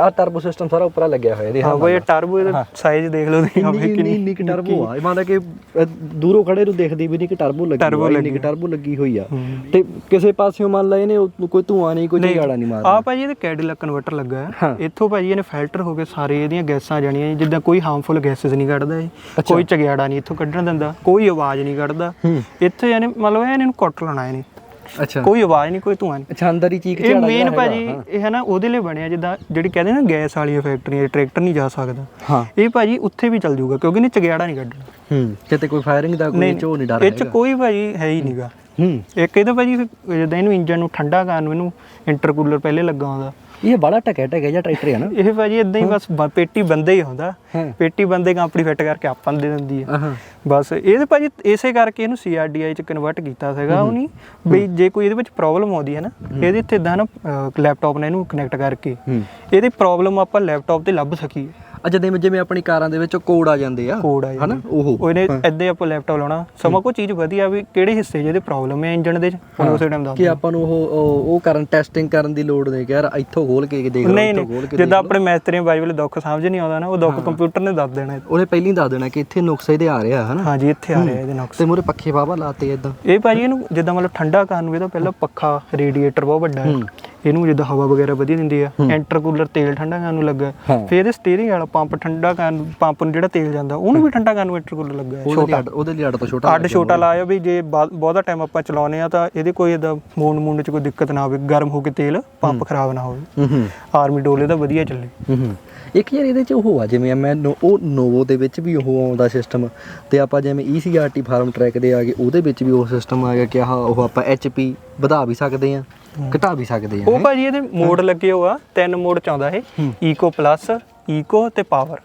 ਆ ਟਰਬੋ ਸਿਸਟਮ ਸਾਰਾ ਉੱਪਰ ਲੱਗਿਆ ਹੋਇਆ ਇਹਦੇ ਹਾਂ ਬਈ ਟਰਬੋ ਇਹਦਾ ਸਾਈਜ਼ ਦੇਖ ਲਓ ਤੁਸੀਂ ਆਪੇ ਕਿੰਨੀ ਇੰਨੀ ਕਿ ਟਰਬੋ ਆ। ਇਹ ਮੰਨਦਾ ਕਿ ਦੂਰੋਂ ਖੜੇ ਨੂੰ ਦੇਖਦੀ ਵੀ ਨਹੀਂ ਕਿ ਟਰਬੋ ਲੱਗੀ ਹੋਈ ਇੰਨੀ ਕਿ ਟਰਬੋ ਲੱਗੀ ਹੋਈ ਆ। ਤੇ ਕਿਸੇ ਪਾਸਿਓਂ ਮੰਨ ਲਾ ਇਹਨੇ ਕੋਈ ਧੂਆਂ ਨਹੀਂ ਕੋਈ ਝਗੜਾ ਨਹੀਂ ਮਾਰਦਾ ਆ ਭਾਜੀ ਇਹਦੇ ਕੈਡਿਲਕ ਕਨਵਰਟਰ ਲੱਗਾ। ਹੈ। ਇੱਥੋਂ ਭਾਜੀ ਇਹਨੇ ਫਿਲਟਰ ਹੋ ਕੇ ਸਾਰੇ ਇਹਦੀਆਂ ਗੈਸਾਂ ਜਾਣੀਆਂ ਜਿੱਦਾਂ ਕੋਈ ਹਾਰਮਫੁਲ ਗੈਸਸ ਨਹੀਂ ਕੱਢਦਾ ਇਹ। ਕੋਈ ਚਗਿਆੜਾ ਨਹੀਂ ਇੱਥੋਂ ਕੱਢਣ ਦਿੰਦਾ ਕੋਈ ਆਵਾਜ਼ ਨਹੀਂ ਕੱਢਦਾ। ਇੱਥੇ ਇਹਨੇ ਮਤਲਬ ਇਹਨੇ ਨੂੰ ਕੱਟ ਲਾਣਾ ਇਹਨੇ। ਅੱਛਾ। ਕੋਈ ਆਵਾਜ਼ ਨਹੀਂ ਕੋਈ ਧੂਆਂ ਨਹੀਂ। ਅੱਛਾ ਅੰਦਰ ਹੀ ਚੀਕ ਇਹ ਮੇਨ ਭਾਜੀ ਇਹ ਹੈ। ਨਾ ਉਹਦੇ ਲਈ ਬਣਿਆ ਜਿੱਦਾਂ ਜਿਹੜੀ ਕਹਿੰਦੇ ਨਾ ਗੈਸ ਵਾਲੀਆਂ ਫੈਕਟਰੀਆਂ ਟਰੈਕਟਰ ਨਹੀਂ ਜਾ ਸਕਦਾ। ਹਾਂ। ਇਹ ਭਾਜੀ ਉੱਥੇ ਵੀ ਚੱਲ ਜਾਊਗਾ ਕਿਉਂਕਿ ਇਹਨੇ ਚਗਿਆੜਾ ਨਹੀਂ ਕੱਢਣਾ। ਹੂੰ ਕਿਤੇ ਕੋਈ ਫਾਇਰਿੰਗ ਦਾ ਕੋਈ ਚੋ ਨਹੀਂ ਡਰ ਇਹ ਚ ਕੋਈ ਭਾਜੀ ਹੈ ਹੀ ਨਹੀਂਗਾ ਹੂੰ। ਇੱਕ ਇਹਦਾ ਭਾਜੀ ਜਦੋਂ ਇਹਨੂੰ ਇੰਜਨ ਨੂੰ ਠੰਡਾ ਕਰਨ ਨੂੰ ਇਹਨੂੰ ਇੰਟਰਕੂਲਰ ਪਹਿਲੇ ਲੱਗਾ ਹੁੰਦਾ। ਇਹ ਬੜਾ ਟਕੈ ਟਕੈ ਜਿਹਾ ਟਰੈਕਟਰ ਹੈ ਨਾ। ਇਹ ਭਾਜੀ ਇਦਾਂ ਹੀ ਬਸ ਬ- ਪੇਟੀ ਬੰਦੇ ਹੀ ਹੁੰਦਾ। ਪੇਟੀ ਬੰਦੇ ਕੰਪਨੀ ਫਿੱਟ ਕਰਕੇ ਆਪਾਂ ਨੂੰ ਦੇ ਦਿੰਦੀ ਹੈ ਬਸ ਇਹਦੇ ਭਾਜੀ ਇਸੇ ਕਰਕੇ ਇਹਨੂੰ CRDI ਚ ਕਨਵਰਟ ਕੀਤਾ ਸੀਗਾ ਉਹਨੀ। ਬਈ ਜੇ ਕੋਈ ਇਹਦੇ ਵਿੱਚ ਪ੍ਰੋਬਲਮ ਆਉਂਦੀ ਹੈ ਨਾ ਇਹਦੇ ਇੱਥੇ ਇਦਾਂ ਨਾ ਲੈਪਟਾਪ ਨਾਲ ਇਹਨੂੰ ਕਨੈਕਟ ਕਰਕੇ ਇਹਦੀ ਪ੍ਰੋਬਲਮ ਆਪਾਂ ਲੈਪਟਾਪ ਤੇ ਲੱਭ ਸਕੀਏ। ਅੱਛਾ ਜਿਵੇਂ ਜਿਵੇਂ ਆਪਣੀ ਕਾਰਾਂ ਦੇ ਵਿੱਚ ਕੋਡ ਆ ਜਾਂਦੇ ਆ ਕੋਡ ਆ ਹਨਾ? ਉਹ ਉਹ। ਇਹਨੇ ਏਦਾਂ ਹੀ। ਆਪਾਂ ਲੈਪਟਾਪ ਲਾਉਣਾ। ਸਮਾਂ ਕੋਈ ਚੀਜ਼ ਵਧੀਆ ਵੀ ਕਿਹੜੇ ਹਿੱਸੇ ਜਿਹਦੇ ਪ੍ਰੋਬਲਮ ਹੈ ਇੰਜਨ ਦੇ ਚ? ਹੁਣ ਉਸੇ ਟਾਈਮ ਦੱਸ ਕਿ ਆਪਾਂ ਨੂੰ ਉਹ ਉਹ ਕਰਨ ਟੈਸਟਿੰਗ ਕਰਨ ਦੀ ਲੋੜ ਨਹੀਂ ਕਿ ਯਾਰ ਇੱਥੋਂ ਖੋਲ ਕੇ ਦੇਖ ਲਓ ਇੱਥੋਂ ਖੋਲ ਕੇ ਜਿੱਦਾਂ ਆਪਣੇ ਮੈਸਤਰੀਆਂ ਬਾਈ ਵੇਲੇ ਦੁੱਖ ਸਮਝ ਨਹੀਂ ਆਉਂਦਾ ਨਾ ਉਹ ਦੁੱਖ ਕੰਪਿਊਟਰ ਨੇ ਦੱਸ ਦੇਣਾ। ਉਹਨੇ ਪਹਿਲਾਂ ਹੀ ਦੱਸ ਦੇਣਾ ਕਿ ਇੱਥੇ ਨੁਕਸ ਇਹਦੇ ਆ ਰਿਹਾ ਹਨਾ? ਹਾਂਜੀ ਇੱਥੇ ਆ ਰਿਹਾ ਇਹਦੇ ਨੁਕਸ। ਤੇ ਮੂਰੇ ਪੱਖੇ ਵਾਵਾ ਲਾਤੇ ਇਦਾਂ ਇਹ ਭਾਜੀ ਇਹਨੂੰ ਜਿੱਦਾਂ ਮਤਲਬ ਠੰਡਾ ਕਰਨ ਨੂੰ ਇਹਦਾ ਪਹਿਲਾਂ ਪੱਖਾ ਰੇਡੀਏਟਰ ਬਹੁਤ ਵੱਡਾ ਹੈ। ਇਹਨੂੰ ਜਿੱਦਾਂ ਹਵਾ ਵਗੈਰਾ ਵਧੀਆ ਦਿੰਦੀ ਆ ਇੰਟਰਕੂਲਰ ਤੇਲ ਠੰਡਾ ਕਰਨ ਨੂੰ ਲੱਗਾ। ਫਿਰ ਇਹਦੇ ਸਟੀਅਰਿੰਗ ਵਾਲਾ ਪੰਪ ਠੰਡਾ ਕਰਨ ਪੰਪ ਨੂੰ ਜਿਹੜਾ ਤੇਲ ਜਾਂਦਾ ਉਹਨੂੰ ਵੀ ਠੰਡਾ ਕਰਨ ਨੂੰ ਇੰਟਰਕੂਲਰ ਲੱਗਾ ਹੈ। ਉਹਦੇ ਲਈ ਅੱਡ- ਤੋਂ ਛੋਟਾ ਅੱਡ ਛੋਟਾ ਲਾਇਆ ਵੀ ਜੇ ਬਹੁਤਾ ਟਾਈਮ ਆਪਾਂ ਚਲਾਉਨੇ ਆ ਤਾਂ ਇਹਦੇ ਕੋਈ ਇਹਦਾ ਮੂਨ ਮੂਨ ਚ ਕੋਈ ਦਿੱਕਤ ਨਾ ਆਵੇ ਗਰਮ ਹੋ ਕੇ ਤੇਲ ਪੰਪ ਖਰਾਬ ਨਾ ਹੋਵੇ। ਆਰਮੀ ਡੋਲੇ ਦਾ ਵਧੀਆ ਚੱਲੇ। ਇੱਕ ਯਾਰ ਇਹਦੇ ਚ ਉਹ ਆ ਜਿਵੇਂ ਮੈਂ ਉਹ ਨੋਵੋ ਦੇ ਵਿੱਚ ਵੀ ਉਹ ਆਉਂਦਾ ਸਿਸਟਮ ਤੇ ਆਪਾਂ ਜਿਵੇਂ ECRT ਫਾਰਮ ਟਰੈਕ ਦੇ ਆ ਗਏ ਉਹਦੇ ਵਿੱਚ ਵੀ ਉਹ ਸਿਸਟਮ ਆ ਗਿਆ ਕਿ ਆਹ ਉਹ ਆਪਾਂ HP ਵਧਾ ਵੀ ਸਕਦੇ ਆ ਘਟਾ ਵੀ ਸਕਦੇ ਆ ਉਹ ਭਾਜੀ ਇਹਦੇ ਮੋਡ ਲੱਗੇ ਹੋਆ ਤਿੰਨ ਮੋਡ ਚ ਆਉਂਦਾ ਇਹ ਈਕੋ ਪਲੱਸ ਈਕੋ ਤੇ ਪਾਵਰ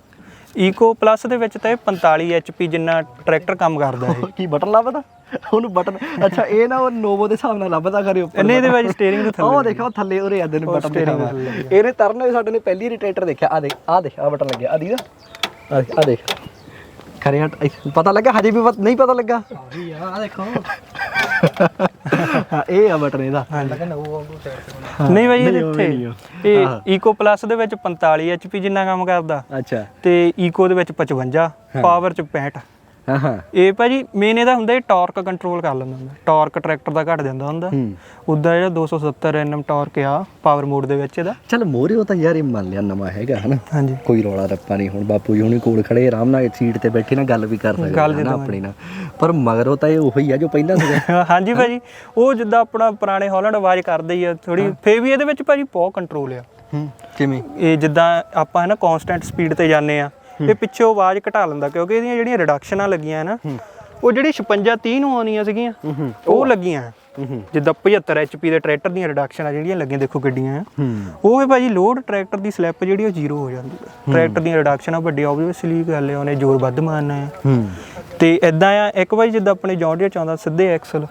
ਈਕੋ ਪਲੱਸ ਦੇ ਵਿੱਚ ਤਾਂ ਇਹ 45 ਐਚਪੀ ਜਿੰਨਾ ਟਰੈਕਟਰ ਕੰਮ ਕਰਦਾ ਇਹ। (laughs) ਕੀ ਬਟਨ ਲੱਭਦਾ? ਉਹਨੂੰ ਬਟਨ ਅੱਛਾ ਇਹ ਨਾ ਉਹ ਨੋਵੋ ਦੇ ਹਿਸਾਬ ਨਾਲ ਲੱਭਦਾ ਕਰੇ ਉੱਪਰ। ਇਹਨੇ ਇਹਦੇ ਵਿੱਚ ਸਟੀਅਰਿੰਗ ਦੇ ਥੱਲੇ ਉਹ ਦੇਖੋ ਥੱਲੇ ਉਹਰੇ ਆਦੇ ਨੂੰ ਬਟਨ steering ਦਿਖਾਵਾ। ਦੇ ਥੱਲੇ। ਇਹਨੇ ਤਰਨ ਵੀ ਸਾਡੇ ਨੇ ਪਹਿਲੀ ਰਿਟਰੇਟਰ ਦੇਖਿਆ। ਆ ਦੇਖ ਆ ਦੇਖ ਆ ਬਟਨ ਲੱਗਿਆ। ਆ ਦੀ ਨਾ ਆ ਦੇਖ। ਖਰੇ ਹਟ ਪਤਾ ਲੱਗਾ? ਹਜੇ ਵੀ ਨਹੀਂ ਪਤਾ ਲੱਗਾ? ਆ ਦੇਖੋ। (laughs) ਹਾਂ ਇਹ ਆ ਬਟਨ ਇਹਦਾ। ਨਹੀਂ ਵੀ ਨਹੀਂ ਇੱਥੇ ਇਹ ਈਕੋ ਪਲੱਸ ਦੇ ਵਿੱਚ 45 ਐਚਪੀ ਜਿੰਨਾ ਕੰਮ ਕਰਦਾ। ਅੱਛਾ। ਤੇ ਈਕੋ ਦੇ ਵਿੱਚ 55 ਪਾਵਰ ਚ 65 ਹਾਂ। ਹਾਂ ਇਹ ਭਾਜੀ ਮੇਨ ਇਹਦਾ ਹੁੰਦਾ ਇਹ ਟਾਰਕ ਕੰਟਰੋਲ ਕਰ ਲੈਂਦਾ ਹੁੰਦਾ। ਟਾਰਕ ਟਰੈਕਟਰ ਦਾ ਘਟ ਜਾਂਦਾ ਹੁੰਦਾ। ਹੂੰ। ਉਦਾਂ ਜਿਹੜਾ 270 ਐਨਐਮ ਟਾਰਕ ਆ ਪਾਵਰ ਮੋਡ ਦੇ ਵਿੱਚ ਇਹਦਾ। ਚਲ ਮੋਰੇ ਉਹ ਤਾਂ ਯਾਰ ਇਹ ਮੰਨ ਲਿਆ ਨਵਾਂ ਹੈਗਾ ਹਨਾ? ਹਾਂਜੀ। ਕੋਈ ਰੌਲਾ ਰੱਪਾ ਨਹੀਂ ਹੁਣ ਬਾਪੂ ਜੀ ਹੁਣੀ ਕੋਲ ਖੜੇ ਆਰਾਮ ਨਾਲ ਸੀਟ ਤੇ ਬੈਠੇ ਨਾ ਗੱਲ ਵੀ ਕਰ ਸਕਦੇ ਨਾ ਆਪਣੀ ਨਾਲ ਪਰ ਮਗਰ ਉਹ ਤਾਂ ਇਹ ਉਹੀ ਆ ਜੋ ਪਹਿਲਾਂ ਸੀਗਾ। (laughs) ਹਾਂਜੀ ਭਾਜੀ ਉਹ ਜਿੱਦਾਂ ਆਪਣਾ ਪੁਰਾਣੇ ਹਾਲੈਂਡ ਆਵਾਜ਼ ਕਰਦੇ ਹੀ ਆ ਥੋੜੀ ਫੇਰ ਵੀ ਇਹਦੇ ਵਿੱਚ ਭਾਜੀ ਬਹੁਤ ਕੰਟਰੋਲ ਆ। ਹੂੰ ਕਿਵੇਂ? ਇਹ ਜਿੱਦਾਂ ਆਪਾਂ ਹੈ ਨਾ ਕਨਸਟੈਂਟ ਸਪੀਡ ਤੇ ਜਾਂਦੇ ਆ ਇਹ ਪਿੱਛੋਂ ਆਵਾਜ਼ ਘਟਾ ਲੈਂਦਾ ਕਿਉਂਕਿ ਇਹਦੀਆਂ ਜਿਹੜੀਆਂ ਰਿਡਕਸ਼ਨਾਂ ਲੱਗੀਆਂ ਨਾ ਉਹ ਜਿਹੜੀ 56 30 ਨੂੰ ਆਉਣੀਆਂ ਸੀਗੀਆਂ ਉਹ ਲੱਗੀਆਂ ਜਿੱਦਾਂ 75 ਐਚਪੀ ਦੇ ਟਰੈਕਟਰ ਦੀਆਂ ਰਿਡਕਸ਼ਨਾਂ ਜਿਹੜੀਆਂ ਲੱਗੀਆਂ ਦੇਖੋ ਗੱਡੀਆਂ ਉਹ ਹੈ ਭਾਜੀ ਲੋਡ ਟਰੈਕਟਰ ਦੀ ਸਲਿੱਪ ਜਿਹੜੀ ਉਹ ਜ਼ੀਰੋ ਹੋ ਜਾਂਦੀ ਹੈ। ਟਰੈਕਟਰ ਦੀਆਂ ਰਿਡਕਸ਼ਨਾਂ ਵੱਡੀ ਆਬਵੀਅਸਲੀ ਗੱਲ ਹੈ ਉਹਨੇ ਜ਼ੋਰ ਵੱਧ ਮਾਰਨਾ ਹੈ। ਤੇ ਇਦਾਂ ਆ ਇੱਕ ਵਾਰੀ ਜਿੱਦਾਂ ਆਪਣੇ ਜੌਂਡੀਆ ਚ ਆਉਂਦਾ ਸਿੱਧੇ ਐਕਸਲ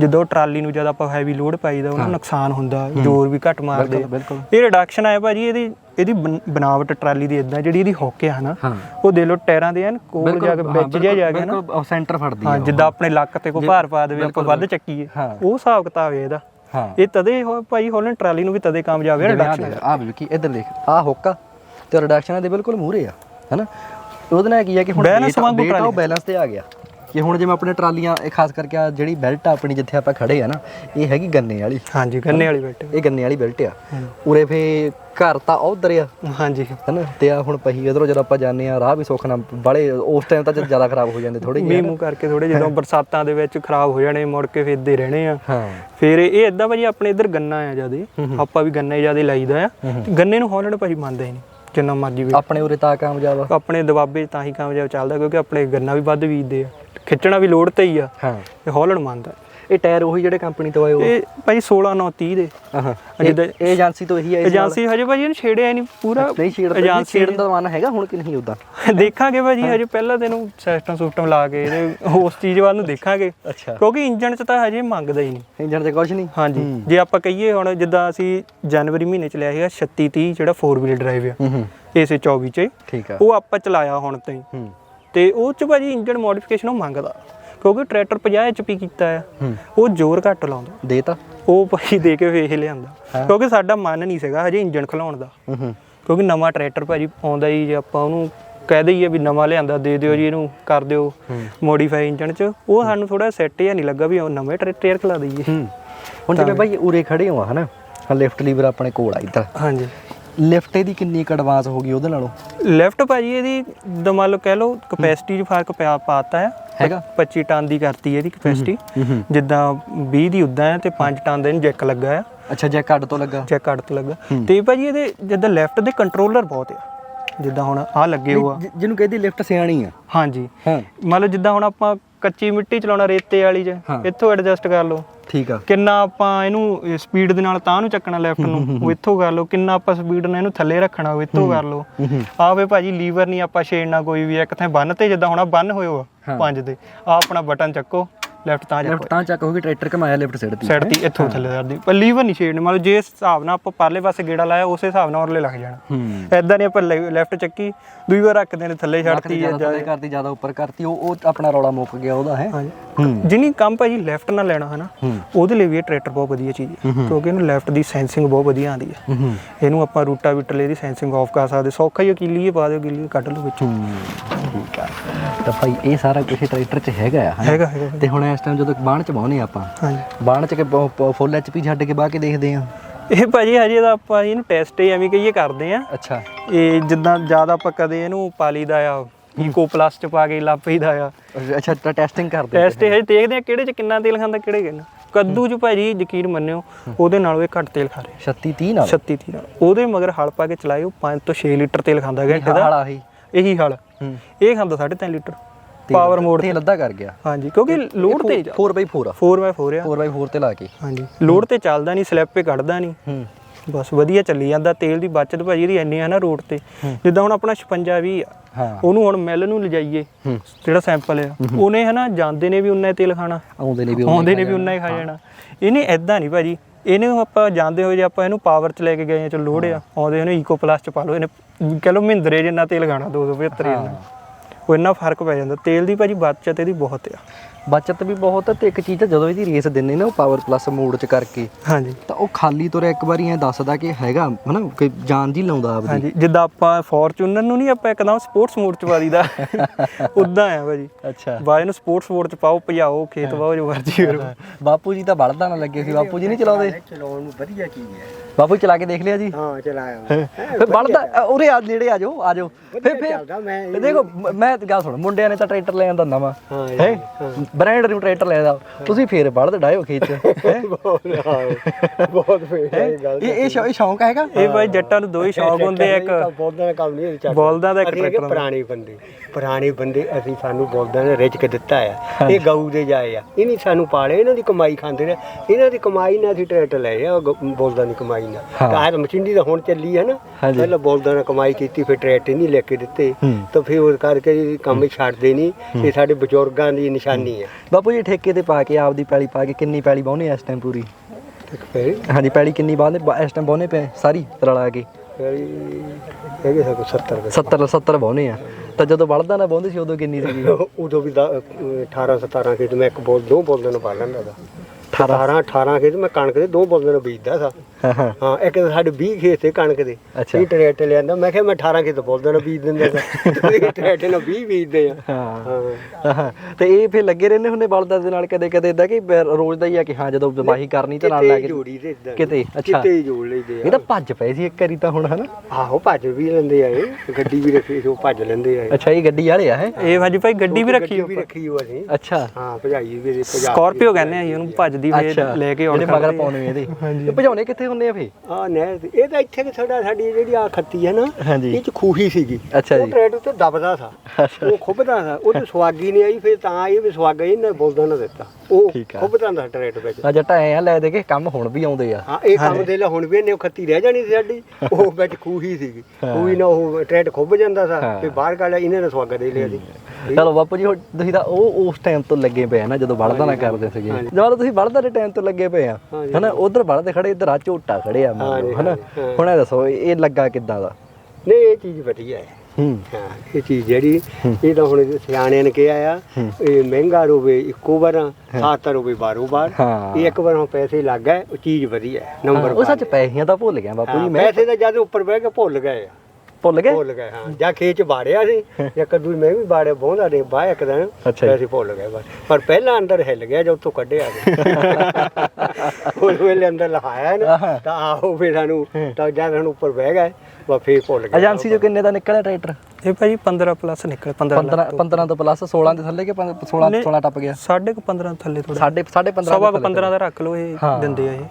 ਜਦੋਂ ਟਰਾਲੀ ਨੂੰ ਜਦ ਆਪਾਂ ਹੈਵੀ ਲੋਡ ਪਾਈਦਾ ਉਹਨਾਂ ਨੂੰ ਨੁਕਸਾਨ ਹੁੰਦਾ ਜ਼ੋਰ ਵੀ ਘੱਟ ਮਾਰਦੇ ਆ। ਇਹ ਰਿਡਕਸ਼ਨ ਆਇਆ ਭਾਜੀ ਇਹਦੀ ਇਹਦੀ ਬਣਾਵਟ ਟਰਾਲੀ ਦੀ ਇਦਾਂ ਜਿਹੜੀ ਇਹਦੀ ਹੁੱਕ ਆ ਹਨਾ। ਹਾਂ। ਉਹ ਦੇ ਲੋ ਟਾਇਰਾਂ ਦੇ ਐਨ ਕੋਲ ਜਾ ਕੇ ਵਿੱਚ ਜਿਹਾ ਜਾ ਕੇ ਨਾ। ਬਿਲਕੁਲ ਸੈਂਟਰ ਫੜਦੀ ਹਾਂ ਜਿੱਦਾਂ ਆਪਣੇ ਲੱਕ ਤੇ ਕੋਈ ਭਾਰ ਪਾ ਦੇਵੇ ਆਪਾਂ ਵੱਧ ਚੱਕੀਏ। ਹਾਂ। ਉਹ ਹਿਸਾਬ ਕਿਤਾਬ ਹੈ ਇਹਦਾ। ਹਾਂ। ਇਹ ਤਦੇ ਹੋ ਭਾਈ ਹੋਲਨ ਟਰਾਲੀ ਨੂੰ ਵੀ ਤਦੇ ਕਾਮਯਾਬ ਹੈ ਰਿਡਕਸ਼ਨ ਆ ਵੀ ਕੀ ਇੱਧਰ ਦੇਖ ਆ ਹੁੱਕਾ ਤੇ ਰਿਡਕਸ਼ਨ ਦੇ ਬਿਲਕੁਲ ਮੂਰੇ ਆ ਹੈਨਾ? ਉਹਦੇ ਨਾਲ ਕੀ ਆ ਕਿ ਹੁਣ। ਬੈਲੈਂਸ ਤੇ ਆ ਗਿਆ। ਕਿ ਹੁਣ ਜਿਵੇਂ ਆਪਣੇ ਟਰਾਲੀਆਂ ਇਹ ਖਾਸ ਕਰਕੇ ਆ ਜਿਹੜੀ ਬੈਲਟ ਆ ਆਪਣੀ ਜਿੱਥੇ ਆਪਾਂ ਖੜੇ ਆ ਨਾ ਇਹ ਹੈਗੀ ਗੰਨੇ ਵਾਲੀ। ਹਾਂਜੀ ਗੰਨੇ ਵਾਲੀ ਬੈਠੇ ਇਹ ਗੰਨੇ ਵਾਲੀ ਬੈਲਟ ਆ। ਉਰੇ ਫੇ ਘਰ ਤਾਂ ਉਧਰ ਆ। ਹਾਂਜੀ। ਹੈਨਾ? ਤੇ ਆ ਹੁਣ ਪਹੀ ਇਧਰੋਂ ਜਦੋਂ ਆਪਾਂ ਜਾਂਦੇ ਆ ਰਾਹ ਵੀ ਸੁੱਖ ਨਾਲ ਬਾਲੇ ਉਸ ਟਾਈਮ ਤਾਂ ਜ਼ਿਆਦਾ ਖਰਾਬ ਹੋ ਜਾਂਦੇ ਥੋੜੇ ਮੀਂਹ ਮੂੰਹ ਕਰਕੇ ਥੋੜੇ ਜਦੋਂ ਬਰਸਾਤਾਂ ਦੇ ਵਿੱਚ ਖਰਾਬ ਹੋ ਜਾਣੇ ਮੁੜ ਕੇ ਫਿਰਦੇ ਰਹਿਣੇ ਆ। ਹਾਂ। ਫਿਰ ਇਹ ਇਦਾਂ ਭਾਜੀ ਆਪਣੇ ਇੱਧਰ ਗੰਨਾ ਆ ਜਿਆਦੇ। ਆਪਾਂ ਵੀ ਗੰਨਾ ਜਿਆਦੇ ਲਾਈਦਾ ਆ। ਗੰਨੇ ਨੂੰ ਹੋਲਣ ਭਾਜੀ ਮੰਨਦਾ ਨਹੀਂ ਜਿੰਨਾ ਮਰਜ਼ੀ ਵੀ। ਆਪਣੇ ਉਰੇ ਤਾਂ ਕਾਮਯਾਬ ਆਪਣੇ ਦਬਾਬੇ ਤਾਂ ਹੀ ਕਾਮਯਾਬ ਚੱਲਦਾ ਕਿਉਂਕਿ ਆਪਣੇ ਗੰਨਾ ਵੀ ਵੱਧ ਬੀਜਦੇ ਆ। ਖਿੱਚਣਾ ਵੀ ਲੋੜ ਤੇ ਹੀ ਆ। ਹਾਂ। ਤੇ ਹੋਲਣ ਮੰਨਦਾ। ਇਹ ਟਾਇਰ ਉਹੀ ਜਿਹੜੇ ਕੰਪਨੀ ਤੋਂ ਆਏ ਉਹ? ਇਹ ਭਾਜੀ 16 9 30 ਦੇ। ਹਾਂ ਜਿੱਦਾਂ ਇਹ ਏਜੰਸੀ ਤੋਂ ਇਹੀ ਆਏ ਏਜੰਸੀ ਹਜੇ ਭਾਜੀ ਇਹਨੂੰ ਛੇੜਿਆ ਨਹੀਂ ਪੂਰਾ। ਨਹੀਂ ਛੇੜਦਾ। ਏਜੰਸੀ ਛੇੜਨ ਦਾ ਮਨ ਹੈਗਾ ਹੁਣ ਕਿ ਨਹੀਂ ਉਦਾਂ (laughs) ਦੇਖਾਂਗੇ ਭਾਜੀ ਹਜੇ ਪਹਿਲਾਂ ਤੈਨੂੰ ਸਿਸਟਮ ਸੁਸਟਮ ਲਾ ਕੇ ਇਹਦੇ ਉਸ ਚੀਜ਼ ਵੱਲ ਨੂੰ ਦੇਖਾਂਗੇ। ਅੱਛਾ। ਕਿਉਂਕਿ ਇੰਜਨ 'ਚ ਤਾਂ ਹਜੇ ਮੰਗਦਾ ਹੀ ਨਹੀਂ। ਇੰਜਣ ਤੇ ਕੁਝ ਨਹੀਂ? ਹਾਂਜੀ। ਜੇ ਆਪਾਂ ਕਹੀਏ ਹੁਣ ਜਿੱਦਾਂ ਅਸੀਂ ਜਨਵਰੀ ਮਹੀਨੇ ਚ ਲਿਆ ਸੀਗਾ 36 30 ਜਿਹੜਾ 4 ਵੀਲ ਡਰਾਈਵ ਆ। ਹੂੰ ਹੂੰ। ਇਸੇ 24 ਚ। ਠੀਕ ਆ। ਉਹ ਆਪਾਂ ਚਲਾਇਆ ਹੁਣ ਤਾਈਂ। ਹੂੰ। ਤੇ ਉਹ ਚ ਭਾਜੀ ਇੰਜਨ ਮੋਡੀਫਿਕੇਸ਼ਨ ਉਹ ਮੰਗਦਾ। ਕਿਉਂਕਿ ਟਰੈਕਟਰ 50 HP ਕੀਤਾ ਆ ਉਹ ਜ਼ੋਰ ਘੱਟ ਲਾਉਂਦਾ। ਦੇਤਾ? ਉਹ ਭਾਜੀ ਦੇ ਕੇ ਵੇਖ ਲਿਆਂਦਾ। ਕਿਉਂਕਿ ਸਾਡਾ ਮਨ ਨਹੀਂ ਸੀਗਾ ਹਜੇ ਇੰਜਨ ਖਲਾਉਣ ਦਾ। ਕਿਉਂਕਿ ਨਵਾਂ ਟਰੈਕਟਰ ਭਾਜੀ ਆਉਂਦਾ ਹੀ ਜੇ ਆਪਾਂ ਉਹਨੂੰ ਕਹਿ ਦਈਏ ਵੀ ਨਵਾਂ ਲਿਆਂਦਾ ਦੇ ਦਿਓ ਜੀ ਇਹਨੂੰ ਕਰ ਦਿਓ। ਮੋਡੀਫਾਈ ਇੰਜਨ ਚ। ਉਹ ਸਾਨੂੰ ਥੋੜਾ ਸੈੱਟ ਜਿਹਾ ਨਹੀਂ ਲੱਗਾ ਵੀ ਉਹ ਨਵੇਂ ਟਰੈਕਟਰ ਖਲਾ ਦਈਏ। ਹੁਣ ਜਿਵੇਂ ਬਾਈ ਉਰੇ ਖੜੇ ਹੋ ਹਨਾ? ਲੈਫਟ ਲੀਵਰ ਆਪਣੇ ਕੋਲ ਆ ਇੱਧਰ। ਹਾਂਜੀ। ਲਿਫਟ ਇਹਦੀ ਕਿੰਨੀ ਕੁ ਐਡਵਾਂਸ ਹੋ ਗਈ ਉਹਦੇ ਨਾਲੋਂ? ਲੈਫਟ ਭਾਜੀ ਇਹਦੀ ਦਾ ਮੰਨ ਲਓ ਕਹਿ ਲਓ ਕਪੈਸਿਟੀ 'ਚ ਫ਼ਰਕ ਪਿਆ ਪਾਤਾ ਹੈ ਹੈਗਾ? 25 ਟਨ ਦੀ ਕਰਤੀ ਇਹਦੀ ਕਪੈਸਿਟੀ ਹੂੰ ਹੂੰ ਜਿੱਦਾਂ 20 ਦੀ ਉਦਾਂ ਹੈ ਤੇ 5 ਟਨ ਦਾ ਇਹਨੂੰ ਜੈਕ ਲੱਗਾ ਆ। ਅੱਛਾ ਜੇ ਕੱਢ ਤੋਂ ਲੱਗਾ? ਜੈਕ ਕੱਟ ਤੇ ਲੱਗਾ। ਤੇ ਭਾਜੀ ਇਹਦੇ ਜਿੱਦਾਂ ਲੈਫਟ ਦੇ ਕੰਟਰੋਲਰ ਬਹੁਤ ਆ। ਜਿੱਦਾਂ ਹੁਣ ਆ ਲੱਗੇ ਹੋ ਆ ਜਿ- ਜਿਹਨੂੰ ਕਹਿੰਦੀ ਲਿਫਟ ਸਿਆਣੀ ਆ। ਹਾਂਜੀ। ਹਾਂ। ਮੰਨ ਲਓ ਜਿੱਦਾਂ ਹੁਣ ਆਪਾਂ ਕੱਚੀ ਮਿੱਟੀ ਚਲਾਉਣਾ ਰੇਤੇ ਵਾਲੀ 'ਚ ਹਾਂ। ਇੱਥੋਂ ਐਡਜਸਟ ਕਰ ਲਓ। ਠੀਕ ਆ। ਕਿੰਨਾ ਆਪਾਂ ਇਹਨੂੰ ਸਪੀਡ ਦੇ ਨਾਲ ਤਾਂ ਨੂੰ ਚੱਕਣਾ ਲੈਫਟ ਨੂੰ ਉਹ ਇੱਥੋਂ ਕਰ ਲਓ। ਕਿੰਨਾ ਆਪਾਂ ਸਪੀਡ ਨਾਲ ਇਹਨੂੰ ਥੱਲੇ ਰੱਖਣਾ ਉਹ ਇੱਥੋਂ ਕਰ ਲਓ। ਹੂੰ ਹੂੰ। ਆਵੇ ਭਾਜੀ ਲੀਵਰ ਨਹੀਂ ਆਪਾਂ ਛੇੜਨਾ ਕੋਈ ਵੀ ਇੱਕ ਥਾਂ ਬੰਨ ਤੇ ਜਿੱਦਾਂ ਹੁਣ ਬੰਨ ਹੋਏ ਹੋ ਹਾਂ। ਪੰਜ ਦੇ ਆ ਆਪਣਾ ਬਟਨ ਚੱਕੋ। ਲੈਫਟ ਤਾਂ ਲੈਫਟ ਚੱਕੋ ਤਾਂ ਚੱਕ ਹੋ ਗਈ ਟਰੈਕਟਰ ਘਮਾਇਆ ਲੈਫਟ ਸਾਈਡ ਤੇ ਸਾਈਡ ਤੇ ਇੱਥੋਂ ਥੱਲੇ ਕਰਦੀ ਪਰ ਲੀਵਰ ਨਹੀਂ ਛੇੜਨੀ ਮਤਲਬ ਜੇ ਹਿਸਾਬ ਨਾਲ ਆਪਾਂ ਪਰਲੇ ਪਾਸੇ ਗੇੜਾ ਲਾਇਆ ਉਸੇ ਹਿਸਾਬ ਨਾਲ ਉਰਲੇ ਲੱਗ ਜਾਣਾ। ਐਦਾਂ ਨਹੀਂ ਆਪਾਂ ਲੈਫਟ ਚੱਕੀ ਦੂਈ ਵਾਰ ਰੱਖ ਦੇਣੇ ਥੱਲੇ ਛੱਡਤੀ ਜ਼ਿਆਦਾ ਥੱਲੇ ਕਰਦੀ ਜ਼ਿਆਦਾ ਉੱਪਰ ਕਰਤੀ ਉਹ ਉਹ ਆਪਣਾ ਰੌਲਾ ਮੁੱਕ ਗਿਆ ਉਹਦਾ ਹੈ। ਜਿਨੀ ਕੰਮ ਭਾਜੀ ਲੈਫਟ ਨਾਲ ਲੈਣਾ ਹੂੰ। ਉਹਦੇ ਲਈ ਵੀ ਇਹ ਟਰੈਕਟਰ ਬਹੁਤ ਵਧੀਆ ਚੀਜ਼ ਹੈ ਕਿਉਂਕਿ ਇਹਨੂੰ ਲੈਫਟ ਦੀ ਸੈਂਸਿੰਗ ਬਹੁਤ ਵਧੀਆ ਆਉਂਦੀ ਹੈ। ਇਹਨੂੰ ਆਪਾਂ ਰੂਟਾ ਵੀਟਰ ਲਈ ਦੀ ਸੈਂਸਿੰਗ ਆਫ ਕਰ ਸਕਦੇ ਸੌਖਾ ਹੀ ਕੀਲੀ ਪਾ ਦਿਓ ਕੀਲੀ ਕੱਢ ਲਓ ਵਿੱਚ। ਠੀਕ ਆ। ਤਾਂ ਭਾਈ ਇਹ ਸਾਰਾ ਕੁਝ ਟਰੈਕਟਰ 'ਚ ਹੈਗਾ ਆ? ਹੈਗਾ ਹੈਗਾ। ਤੇ ਹੁਣ ਇਸ ਟਾਈਮ ਜਦੋਂ ਬਾਣ ਚ ਬਾਉਨੇ ਆਪਾਂ ਹਾਂਜੀ। ਬਾਣ ਚ ਕਿ ਫੁੱਲ ਐਚਪੀ ਛੱਡ ਕੇ ਬਾਹ ਕੇ ਦੇਖਦੇ ਆ? ਇਹ ਭਾਜੀ ਹਜੇ ਤਾਂ ਆਪਾਂ ਇਹਨੂੰ ਟੈਸਟ ਹੀ ਐਵੇਂ ਕਹੀਏ ਕਰਦੇ ਆ। ਅੱਛਾ। ਇਹ ਜਿੱਦਾਂ ਜ਼ਿਆਦਾ ਆਪਾਂ ਕਦੇ ਇਹਨੂੰ ਪਾਲੀਦਾ ਆ ਈਕੋ ਪਲੱਸ ਚ ਪਾ ਕੇ ਲਾਪੀਦਾ ਆ। ਅੱਛਾ ਤਾਂ ਟੈਸਟਿੰਗ ਕਰਦੇ ਟੈਸਟ ਇਹ ਦੇਖਦੇ ਆ ਕਿਹੜੇ ਚ ਕਿੰਨਾ ਤੇਲ ਖਾਂਦਾ ਕਿਹੜੇ ਕਿੰਨਾ। ਕੱਦੂ ਚ ਭਾਜੀ ਯਕੀਨ ਮੰਨਿਓ ਉਹਦੇ ਨਾਲੋਂ ਇਹ ਘੱਟ ਤੇਲ ਖਾ ਰਿਹਾ। 36 30 ਨਾਲ? 36 ਤੀਹ ਨਾਲ। ਉਹਦੇ ਮਗਰ ਹਲ ਪਾ ਕੇ ਉਹ 5 ਤੋਂ 6 ਲੀਟਰ ਤੇਲ ਖਾਂਦਾ ਘੰਟੇ ਦਾ। ਹਾਲਾ ਹੀ ਇਹੀ। ਹਲ। ਇਹ ਖਾਂਦਾ 3.5 ਲੀਟਰ। ਪਾਵਰ ਮੋਡ ਤੇਲ ਅੱਧਾ ਕਰ ਗਿਆ। ਹਾਂਜੀ ਕਿਉਂਕਿ ਲੋਡ ਤੇ 4x4 ਆ। 4x4 ਆ। 4x4 ਤੇ ਲਾ ਕੇ। ਹਾਂਜੀ। ਲੋਡ ਤੇ ਚੱਲਦਾ ਨਹੀਂ ਸਲਿੱਪ ਤੇ ਕੱਢਦਾ ਨਹੀਂ। ਹੂੰ। ਬਸ ਵਧੀਆ ਚੱਲੀ ਜਾਂਦਾ ਤੇਲ ਦੀ ਬਚਤ ਭਾਜੀ ਇਹਦੀ ਇੰਨੀ ਆ ਨਾ ਰੋਡ ਤੇ ਜਿੱਦਾਂ ਹੁਣ ਆਪਣਾ 56 20 ਆ ਹਾਂ। ਉਹਨੂੰ ਹੁਣ ਮਿਲ ਨੂੰ ਲਿਜਾਈਏ ਜਿਹੜਾ ਸੈਂਪਲ ਆ ਉਹਨੇ ਹਨਾ ਜਾਂਦੇ ਨੇ ਵੀ ਉਨਾ ਹੀ ਤੇਲ ਖਾਣਾ ਆਉਂਦੇ ਨੇ ਵੀ ਆਉਂਦੇ ਨੇ ਵੀ ਉਨਾ ਹੀ ਖਾ ਜਾਣਾ। ਇਹਨੇ ਐਦਾਂ ਨਹੀਂ ਭਾਜੀ ਇਹਨੂੰ ਆਪਾਂ ਜਾਂਦੇ ਹੋਏ ਜੇ ਆਪਾਂ ਇਹਨੂੰ ਪਾਵਰ ਚ ਲੈ ਕੇ ਗਏ ਆ ਚਲੋ ਲੋੜ ਆ ਆਉਂਦੇ ਇਹਨੂੰ ਈਕੋ ਪਲੱਸ ਚ ਪਾ ਲਓ ਇਹਨੇ ਕਹ ਲਓ ਮਹਿੰਦਰੇ ਜਿੰਨਾ ਤੇਲ ਖਾਣਾ 275 ਜਿੰਨਾ ਉਹ ਇੰਨਾ ਫ਼ਰਕ ਪੈ ਜਾਂਦਾ ਤੇਲ ਦੀ ਭਾਜੀ ਬਚਤ ਇਹਦੀ ਬਹੁਤ ਆ। ਬਚਤ ਵੀ ਬਹੁਤ ਹੈ ਤੇ ਇੱਕ ਚੀਜ਼ ਤਾਂ ਜਦੋਂ ਇਹਦੀ ਰੇਸ ਦਿੰਨੇ ਨਾ ਉਹ ਪਾਵਰ ਪਲੱਸ ਮੋਡ ਚ ਕਰਕੇ ਹਾਂਜੀ। ਤਾਂ ਉਹ ਖਾਲੀ ਤੁਰਿਆ ਇੱਕ ਵਾਰੀ ਐ ਦੱਸਦਾ ਕਿ ਹੈਗਾ ਹਨਾ ਕਿ ਜਾਨ ਜੀ ਲਾਉਂਦਾ ਆਪਦੀ। ਹਾਂਜੀ ਜਿੱਦਾਂ ਆਪਾਂ ਫੋਰਚੂਨਰ ਨੂੰ ਨਹੀਂ ਆਪਾਂ ਇੱਕਦਮ ਸਪੋਰਟਸ ਮੋਡ ਚ ਵਾਰੀਦਾ। (laughs) ਉਦਾਂ ਆ ਭਾਜੀ। ਅੱਛਾ। ਬਾਈ ਨੂੰ ਸਪੋਰਟਸ ਮੋਡ ਚ ਪਾਓ ਭਜਾਓ ਖੇਤ ਵਾਓ ਜੋ ਮਰਜ਼ੀ ਕਰੋ। ਬਾਪੂ ਜੀ ਤਾਂ ਬਲਦਾਂ ਨਾਲ ਲੱਗੇ ਸੀ ਬਾਪੂ ਜੀ ਨਹੀਂ ਚਲਾਉਂਦੇ? ਚਲਾਉਣ ਨੂੰ ਵਧੀਆ ਚੀਜ਼ ਹੈ। ਬਾਪੂ ਜੀ ਚਲਾ ਕੇ ਦੇਖ ਲਿਆ ਜੀ? ਹਾਂ ਚਲਾਇਆ ਫਿਰ ਬਲਦਾ ਉਰੇ ਆ ਨੇੜੇ ਆ ਜਾਓ ਆ ਜਾਓ। ਫਿਰ ਫਿਰ ਚੱਲਦਾ ਮੈਂ ਇਹ ਦੇਖੋ ਮ- ਗੱਲ ਸੁਣ ਮੁੰਡਿਆਂ ਨੇ ਤਾਂ ਟਰੈਕਟਰ ਲੈ ਆਂਦਾ ਨਵਾਂ। ਹੈ। ਬ੍ਰਾਂਡ ਨੂੰ ਟਰੈਕਟਰ ਲੈ। ਆਂਦਾ ਤੁਸੀਂ ਫੇਰ ਬਲਦ ਡਾਇਓ ਖੇਤ ਚ (laughs) ਹੈਂ? ਬਹੁਤ ਹਾਂ, ਫੇਰ ਇਹ ਗੱਲ ਇਹ ਇਹ ਸ਼ੌ- ਇਹ ਸ਼ੌਂਕ ਹੈਗਾ? ਇਹ ਭਾਈ ਜੱਟਾਂ ਨੂੰ ਦੋ ਹੀ ਸ਼ੌਕ ਹੁੰਦੇ ਆ ਇੱਕ। ਬੋਲਦਾਂ ਦਾ ਕੰਮ ਨਹੀਂ ਚੱਲਦਾ ਬਲਦਾਂ ਦਾ ਇੱਕ ਅਸੀਂ ਹੈਗੇ ਟਰੈਕਟਰ ਦਾ। ਪੁਰਾਣੇ ਬੰਦੇ। ਪੁਰਾਣੇ ਬੰਦੇ ਅਸੀਂ ਸਾਨੂੰ ਬੋਲਦਾਂ ਨੇ ਰਿਜਕ ਦਿੱਤਾ ਆ। ਇਹ ਗਊ ਦੇ ਜਾਏ ਆ। ਇਹ ਨਹੀਂ ਸਾਨੂੰ ਪਾਲੇ ਇਹਨਾਂ ਦੀ ਕਮਾਈ ਖਾਂਦੇ ਨੇ। ਇਹਨਾਂ ਦੀ ਕਮਾਈ ਨਾਲ ਅਸੀਂ ਟਰੈਕਟਰ ਲਏ ਆ ਬੋਲਦਾਂ ਦੀ ਕਮਾਈ ਨਾਲ। ਹਾਂ। ਤਾਂ ਆਹ ਮਸ਼ੀਨਰੀ ਤਾਂ ਹੁਣ ਚੱਲੀ ਹੈ ਨਾ। ਹਾਂਜੀ। ਪਹਿਲਾਂ ਬੋਲਦਾਂ ਨੇ ਕਮਾਈ ਕੀਤੀ ਫਿਰ ਟਰੈਕਟਰ ਨਹੀਂ ਲੈ ਕੇ ਦਿੱਤੇ। ਹੂੰ। ਤਾਂ ਫਿਰ ਉਹ ਕਰਕੇ ਇਹ ਕੰਮ ਹੀ ਛੱਡਦੇ ਨਹੀਂ। ਇਹ ਸਾਡੇ ਬਜ਼ੁਰਗਾਂ ਦੀ ਨਿਸ਼ਾਨੀ ਹੈ ਬਾਪੂ ਜੀ ਠੇਕੇ ਤੇ ਪਾ ਕੇ ਆਪਦੀ ਪੈਲੀ ਪਾ ਕੇ ਕਿੰਨੀ ਪੈਲੀ ਬਾਉਨੇ ਇਸ ਟਾਈਮ ਪੂਰੀ? ਤੇ ਫਿਰ ਹਾਂਜੀ ਪੈਲੀ ਕਿੰਨੀ ਬਾਉਂਦੇ ਇਸ ਟਾਈਮ ਬਾਉਨੇ ਪਏ ਸਾਰੀ ਰਲਾ ਕੇ? ਫਿਰ ਹੈਗੇ ਸਗੋਂ 70 ਰੁਪਏ 70 70 ਬਾਉਨੇ ਆ। ਤਾਂ ਜਦੋਂ ਬਲਦਾਂ ਨਾਲ ਬਾਉਂਦੇ ਸੀ ਉਦੋਂ ਕਿੰਨੀ ਸੀਗੀ? (laughs) ਉਦੋਂ ਵੀ 18 17 ਖੇਤ ਮੈਂ ਇੱਕ ਬੋਲ ਦੋ ਬੋਲਦਾਂ ਨੂੰ ਪਾ ਲੈਂਦਾ ਦਾ 18 18 ਖੇਤ ਮੈਂ ਕਣਕ ਦੇ ਦੋ ਬੋਲਦਾਂ ਨੂੰ ਬੀਜਦਾ ਸਾ ਹਾਂ। ਹਾਂ ਹਾਂ ਇੱਕ ਤਾਂ ਸਾਡੇ 20 ਖੇਤ ਤੇ ਕਣਕ ਦੇ। ਅੱਛਾ। ਇਹ ਟਰੈਕਟਰ ਲਿਆਂਦਾ। ਮੈਂ ਕਿਹਾ ਮੈਂ 18 ਖੇਤ ਬੋਲਦਾਂ ਨੂੰ ਬੀਜ ਦਿੰਦਾ ਸਾ ਤੁਸੀਂ (laughs) ਟਰੈਕਟਰ ਨਾਲ 20 ਬੀਜਦੇ ਆ। ਹਾਂ। ਹਾਂ। ਹਾਂ, ਤੇ ਇਹ ਫੇਰ ਲੱਗੇ ਰਹਿੰਦੇ ਹੁੰਦੇ ਬਲਦਾਂ ਦੇ ਨਾਲ ਕਦੇ ਕਦੇ ਇਦਾਂ ਕਿ ਬ- ਰੋਜ਼ ਦਾ ਹੀ ਆ ਕਿ ਹਾਂ ਜਦੋਂ ਵਾਹੀ ਕਰਨੀ ਤਾਂ ਨਾਲ ਕਿਤੇ ਲੱਗ ਹੀ ਜੋੜੀ ਦੇ ਏਦਾਂ। ਕਿਤੇ, ਅੱਛਾ। ਕਿਤੇ ਹੀ ਜੋੜ ਲਈਦੇ ਇਹ ਆ ਤਾਂ ਭੱਜ ਪਏ ਸੀ ਇੱਕ ਵਾਰੀ ਤਾਂ ਹੁਣ ਹਨਾ? ਆਹੋ ਭੱਜ ਵੀ ਲੈਂਦੇ ਆ ਇਹ। ਗੱਡੀ ਵੀ ਰੱਖੀ ਜੋ ਭੱਜ ਲੈਂਦੇ ਆ ਇਹ। ਅੱਛਾ ਇਹ ਗੱਡੀ ਵਾਲੇ ਆ ਹੈ? ਇਹ ਭਾਜੀ ਭਾਈ ਗੱਡੀ ਵੀ ਰੱਖੀ ਵੀ ਰੱਖੀ ਹੋ ਅਸੀਂ। ਅੱਛਾ। ਹਾਂ ਭਜਾਈ ਵੀ ਇਹਦੇ ਭਜਾ ਸਕਾਰਪੀਓ ਕਹਿੰਦੇ ਆ ਜੀ ਉਹਨੂੰ ਭੱਜਦੀ ਵੇ ਅੱਛਾ। ਲੈ ਕੇ ਇਹਦੇ ਆਉਣ ਮਗਰ ਪਾਉਣੇ ਇਹਦੇ। ਤੇ ਭਜਾਉਣੇ ਕਿੱਥੇ ਹੁੰਦੇ ਆ ਫੇ ਆ ਨਹਿਰ ਤੇ- ਇਹ ਤਾਂ ਇੱਥੇ ਕਿ ਸਾਡਾ ਸਾਡੀ ਜਿਹੜੀ ਆ ਖੱਤੀ ਹੈ ਨਾ ਹਾਂਜੀ। ਇਹ ਚ ਖੂਹੀ ਸੀਗੀ। ਅੱਛਾ ਉਹ ਜੀ। ਟਰੈਕਟਰ ਤੇ ਦਬਦਾ ਸਾ। ਉਹ ਖੁੱਬਦਾ ਸਾ। ਉਹ ਤੇ ਸਵਾਗੀ ਨਹੀਂ ਆਈ ਫਿਰ ਤਾਂ ਇਹ ਵੀ ਸਵਾਗਾ ਹੀ ਨਾ ਬੋਲਦਾ ਨਾ ਦਿੱਤਾ। ਉਹ ਠੀਕ ਆ। ਖੁੱਬਦਾ ਦਾ ਟਰੈਕਟਰ ਵਿੱਚ। ਆ ਜੱਟਾ ਐ ਆ ਲੈ ਦੇ ਕੇ ਕੰਮ ਹੁਣ ਵੀ ਆਉਂਦੇ ਆ। ਹਾਂ ਇਹ ਕੰਮ ਦੇ ਲਾ ਹੁਣ ਵੀ ਇਹਨੇ ਉਹ ਖੱਤੀ ਰਹਿ ਜਾਣੀ ਸੀ ਸਾਡੀ। ਉਹ ਵਿੱਚ ਖੂਹੀ ਸੀਗੀ। ਖੂਹੀ ਨਾ ਉਹ ਟਰੈਕਟਰ ਖੁੱਬ ਜਾਂਦਾ ਸਾ ਹਾਂ। ਬਾਹਰ ਕੱਢ ਲਿਆ ਇਹਨੇ ਨਾ ਸਵਾਗਾ ਦੇ ਲਿਆ ਸੀ। ਚਲੋ ਬਾਪੂ ਜੀ ਹੁਣ ਤੁਸੀਂ ਤਾਂ ਉਹ ਉਸ ਟਾਈਮ ਤੋਂ ਲੱਗੇ ਪਏ ਆ ਨਾ ਜਦੋਂ ਬਲਦਾਂ ਨਾਲ ਕਰਦੇ ਸੀਗੇ। ਜਦੋਂ ਤੁਸੀਂ ਬਲਦਾਂ ਦੇ ਟਾਈਮ ਤੋਂ ਲੱਗੇ ਪਏ ਆ। ਹਨਾ ਉਧਰ ਬਲਦ ਖੜੇ ਇੱਧਰ ਆ ਝੋਟਾ ਖੜੇ ਆ ਮੰਨ ਲਓ ਹਾਂਜੀ, ਹਨਾ। ਹੁਣ ਇਹ ਦੱਸੋ ਇਹ ਲੱਗਾ ਕਿੱਦਾਂ ਦਾ? ਨਹੀਂ ਇਹ ਚੀਜ਼ ਵਧੀਆ ਹੈ। ਹੂੰ। ਹਾਂ ਇਹ ਚੀਜ਼ ਜਿਹੜੀ ਇਹ ਤਾਂ ਹੁਣ ਸਿਆਣਿਆਂ ਨੇ ਕਿਹਾ ਆ ਇਹ ਮਹਿੰਗਾ ਰੋਵੇ ਇੱਕੋ ਵਾਰ ਸੱਤ ਰੋਵੇ ਬਾਰੋ ਬਾਰ। ਇਹ ਇੱਕ ਵਾਰ ਹੁਣ ਪੈਸੇ ਲੱਗ ਗਏ ਉਹ ਚੀਜ਼ ਵਧੀਆ ਨੰਬਰ ਉਹ ਸੱਚ ਪੈਸਿਆਂ ਦਾ ਭੁੱਲ ਗਿਆ ਬਾਪੂ ਜੀ ਮੈਂ ਪੈਸੇ ਤਾਂ ਜਦ ਉੱਪਰ ਬਹਿ ਕੇ ਭੁੱਲ ਗਏ ਆ। ਭੁੱਲ ਗਏ? ਭੁੱਲ ਗਏ ਹਾਂ। ਜਾਂ ਖੇਤ ਚ ਬਾੜਿਆ ਸੀ ਜਾਂ ਕੱਦੂ ਮੈਂ ਵੀ ਬਾੜਿਆ ਬਹੁੰਦਾ ਨੇ ਬਾਹ ਇੱਕ ਦਿਨ ਅੱਛਾ ਜੀ। ਭੁੱਲ ਗਏ ਬਸ। ਪਰ ਪਹਿਲਾਂ ਅੰਦਰ ਹਿੱਲ ਗਿਆ ਜਦ ਉੱਥੋਂ ਕੱਢਿਆ (laughs) ਉਹ ਵੇਲੇ ਅੰਦਰ ਲਹਾਇਆ ਨਾ ਆਹਾ। ਤਾਂ ਆਹੋ ਫਿਰ ਸਾਨੂੰ ਤਾਂ ਜਦ ਸਾਨੂੰ ਉੱਪਰ ਬਹਿ ਗਏ ਬਸ ਫੇਰ ਭੁੱਲ ਗਏ। ਏਜੰਸੀ ਚੋਂ ਕਿੰਨੇ ਦਾ ਨਿਕਲਿਆ ਟਰੈਕਟਰ ਇਹ ਭਾਜੀ 15 ਪਲੱਸ ਨਿਕਲ 15 15 15 ਤੋਂ ਪਲੱਸ 16 ਦੇ ਥੱਲੇ ਕਿ 16 ਨਹੀਂ। 16 ਟੱਪ ਗਿਆ? ਸਾਢੇ ਕੁ 15 ਥੱਲੇ ਥੋੜਾ ਸਾਢੇ ਸਾਢੇ 15 ਸਵਾ ਕੁ 15 ਦਾ ਰੱਖ ਲਓ ਇਹ ਹਾਂ। ਦਿੰਦੇ ਆ ਇਹ।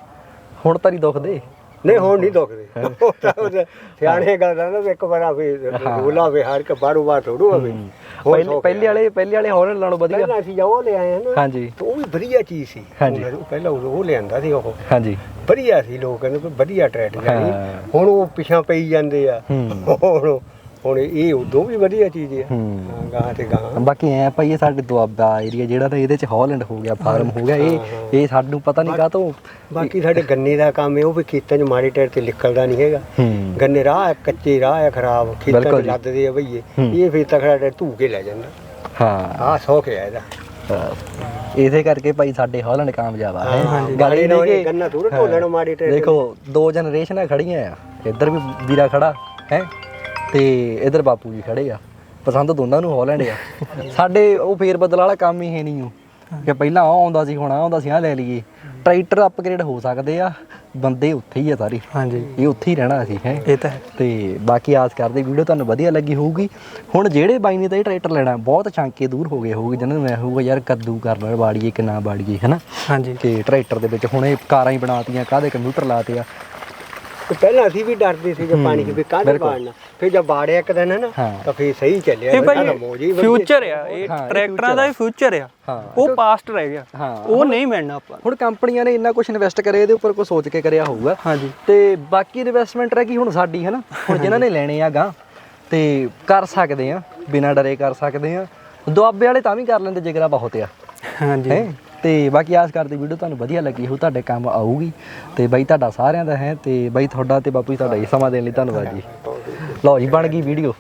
ਹੁਣ ਤਾਂ ਨਹੀਂ ਦੁਖਦੇ। ਨਹੀਂ ਹੁਣ ਨਹੀਂ ਦੁਖਦੇ। (laughs) ਸਿਆਣੇ ਗੱਲ ਦਾ ਨਾ ਵੀ ਇੱਕ ਵਾਰ ਆਵੇ ਰੋਲਾ ਵੇ ਹਾਰ ਕੇ ਬਾਰੂ ਬਾਰ ਥੋੜੂ ਆਵੇ ਪਹਿਲੇ ਵਾਲੇ ਪਹਿਲੇ ਵਾਲੇ ਹੌਰਨ ਨਾਲੋਂ ਵਧੀਆ। ਪਹਿਲਾਂ ਅਸੀਂ ਜਾਓ ਲੈ ਆਏ ਹਾਂ ਨਾ ਹਾਂਜੀ ਉਹ ਵੀ ਵਧੀਆ ਚੀਜ਼ ਸੀ। ਹਾਂਜੀ। ਪਹਿਲਾਂ ਉਹ ਲਿਆਂਦਾ ਸੀ ਉਹ। ਹਾਂਜੀ। ਵਧੀਆ ਸੀ ਲੋਕ ਕਹਿੰਦੇ ਵੀ ਵਧੀਆ ਹਾਂ। ਹੈ। ਹੁਣ ਉਹ ਪਿਛਾਂ ਪਈ ਜਾਂਦੇ ਆ। ਹੁਣ ਹੁਣ ਇਹ ਉਦੋਂ ਵੀ ਵਧੀਆ ਚੀਜ਼ ਹੈ। ਹੂੰ। ਤੇ ਗਾਂ ਬਾਕੀ ਐ ਭਾਈ ਇਹ ਸਾਡੇ ਦੁਆਬਾ ਏਰੀਆ ਜਿਹੜਾ ਤਾਂ ਇਹਦੇ ਚ ਹਾਲੈਂਡ ਹੋ ਗਿਆ ਫਾਰਮ ਹੋ ਗਿਆ ਇਹ ਇਹ ਸਾਨੂੰ ਪਤਾ ਨਹੀਂ ਕਾਹਤੋਂ ਬਾਕੀ ਸਾਡੇ ਗੰਨੇ ਦਾ ਕੰਮ ਹੈ ਉਹ ਵੀ ਖੇਤਾਂ 'ਚ ਮਾੜੇ ਟਾਇਰ ਤੇ ਨਿਕਲਦਾ ਨਹੀਂ ਹੈਗਾ। ਹੂੰ। ਗੰਨੇ ਰਾਹ ਹੈ, ਕੱਚੇ ਰਾਹ ਹੈ ਖਰਾਬ ਖੇਤਾਂ ਬਿਲਕੁਲ 'ਚ ਜੀ। ਲੱਦਦੇ ਆ ਭਈਏ ਹੂੰ। ਇਹ ਫਿਰ ਤਖੜਾ ਟਾਇਰ ਧੂ ਕੇ ਲੈ ਜਾਂਦਾ। ਹਾਂ। ਆਹ ਸੌਖ ਹੈ। ਇਹਦਾ ਇਸੇ ਕਰਕੇ ਭਾਈ ਸਾਡੇ ਹਾਲੈਂਡ ਕਾਮਯਾਬ ਆ। ਹੈਂ। ਗੱਲ ਇਹ ਨਹੀਂ ਕਿ ਗੰਨਾ ਥੋੜ੍ਹਾ ਢੋਲਣ ਮਾੜੇ ਟਾਇਰ ਤੇ। ਦੇਖੋ ਦੋ ਜਨਰੇਸ਼ਨਾਂ ਖੜੀਆਂ ਆ। ਇੱਧਰ ਵੀ ਵੀਰਾ ਖੜਾ ਹੈ? ਤੇ ਇੱਧਰ ਬਾਪੂ ਜੀ ਖੜੇ ਆ। ਪਸੰਦ ਦੋਨਾਂ ਨੂੰ ਹਾਲੈਂਡ ਆ। ਸਾਡੇ ਉਹ ਫੇਰ ਬਦਲ ਵਾਲਾ ਕੰਮ ਹੀ ਹੈ ਨਹੀਂ ਉਹ ਕਿ ਪਹਿਲਾਂ ਆ ਆਉਂਦਾ ਸੀ ਹੁਣ ਆ ਆਉਂਦਾ ਸੀ ਆ ਲੈ ਲਈਏ। ਟਰੈਕਟਰ ਅਪਗ੍ਰੇਡ ਹੋ ਸਕਦੇ ਆ। ਬੰਦੇ ਉੱਥੇ ਹੀ ਆ ਸਾਰੇ। ਹਾਂਜੀ। ਇਹ ਉੱਥੇ ਹੀ ਰਹਿਣਾ ਸੀ ਹੈ। ਇਹ ਤਾਂ ਤੇ ਬਾਕੀ ਆਸ ਕਰਦੇ ਵੀਡੀਓ ਤੁਹਾਨੂੰ ਵਧੀਆ ਲੱਗੀ ਹੋਊਗੀ। ਹੁਣ ਜਿਹੜੇ ਬਾਈ ਨੇ ਤਾਂ ਇਹ ਟਰੈਕਟਰ ਲੈਣਾ ਬਹੁਤ ਚਾਂਕੇ ਦੂਰ ਹੋ ਗਏ ਹੋਊਗੇ ਜਿਹਨਾਂ ਨੂੰ ਮੈਂ ਹੋਊਗਾ ਯਾਰ ਕੱਦੂ ਕਰਨਾ ਬਾੜੀਏ ਕਿ ਨਾ ਬਾੜੀਏ ਹਨਾ? ਹਾਂਜੀ। ਕਿ ਟਰੈਕਟਰ ਦੇ ਵਿੱਚ ਹੁਣ ਇਹ ਕਾਰਾਂ ਹੀ ਬਣਾਤੀਆਂ ਕਾਹਦੇ ਕੰਪਿਊਟਰ ਲਾਤੇ ਆ। ਤੇ ਪਹਿਲਾਂ ਅਸੀਂ ਵੀ ਡਰਦੇ ਸੀ ਜੇ ਪਾਣੀ ਕਿ ਵੀ ਕਾਹਦੇ ਬਾੜਨਾ। ਫਿਰ ਜਦ ਬਾੜਿਆ ਇੱਕ ਦਿਨ ਨਾ ਹਾਂ। ਤਾਂ ਫਿਰ ਸਹੀ ਚੱਲਿਆ। ਇਹ ਮੌਜ ਭਾਈ ਵਧੀਆ। ਫਿਊਚਰ ਆ ਇਹ ਹਾਂ, ਇਹ ਟਰੈਕਟਰਾਂ ਦਾ ਹੀ ਫਿਊਚਰ ਆ। ਹਾਂ। ਉਹ ਪਾਸਟ ਰਹਿ ਗਿਆ। ਹਾਂ। ਉਹ ਨਹੀਂ ਮਿਲਣਾ ਆਪਾਂ। ਹੁਣ ਕੰਪਨੀਆਂ ਨੇ ਇੰਨਾ ਕੁਝ ਇਨਵੈਸਟ ਕਰਿਆ ਇਹਦੇ ਉੱਪਰ ਕੋਈ ਸੋਚ ਕੇ ਕਰਿਆ ਹੋਊਗਾ। ਹਾਂਜੀ। ਤੇ ਬਾਕੀ ਇਨਵੈਸਟਮੈਂਟ ਰਹਿ ਗਈ ਹੁਣ ਸਾਡੀ ਹੈ ਨਾ? ਹੁਣ ਜਿਨ੍ਹਾਂ ਨੇ ਲੈਣੇ ਆ ਗਾਂ ਤੇ ਕਰ ਸਕਦੇ ਆ ਬਿਨਾਂ ਡਰੇ ਕਰ ਸਕਦੇ ਆ। ਦੁਆਬੇ ਵਾਲੇ ਤਾਂ ਵੀ ਕਰ ਲੈਂਦੇ ਜਿਗਰਾ ਬਹੁਤ ਆ। ਹਾਂਜੀ। ਹੈ? ਤੇ ਬਾਕੀ ਆਸ ਕਰਦੇ ਵੀਡੀਓ ਤੁਹਾਨੂੰ ਵਧੀਆ ਲੱਗੀ ਹੋ ਤੁਹਾਡੇ ਕੰਮ ਆਊਗੀ ਤੇ ਬਾਈ ਤੁਹਾਡਾ ਸਾਰਿਆਂ ਦਾ ਹੈ ਤੇ ਬਾਈ ਤੁਹਾਡਾ ਤੇ ਬਾਪੂ ਜੀ ਤੁਹਾਡਾ ਹੀ ਸਮਾਂ ਦੇਣ ਲਈ ਧੰਨਵਾਦ ਜੀ। ਲਓ ਜੀ, ਬਣ ਗਈ ਵੀਡੀਓ।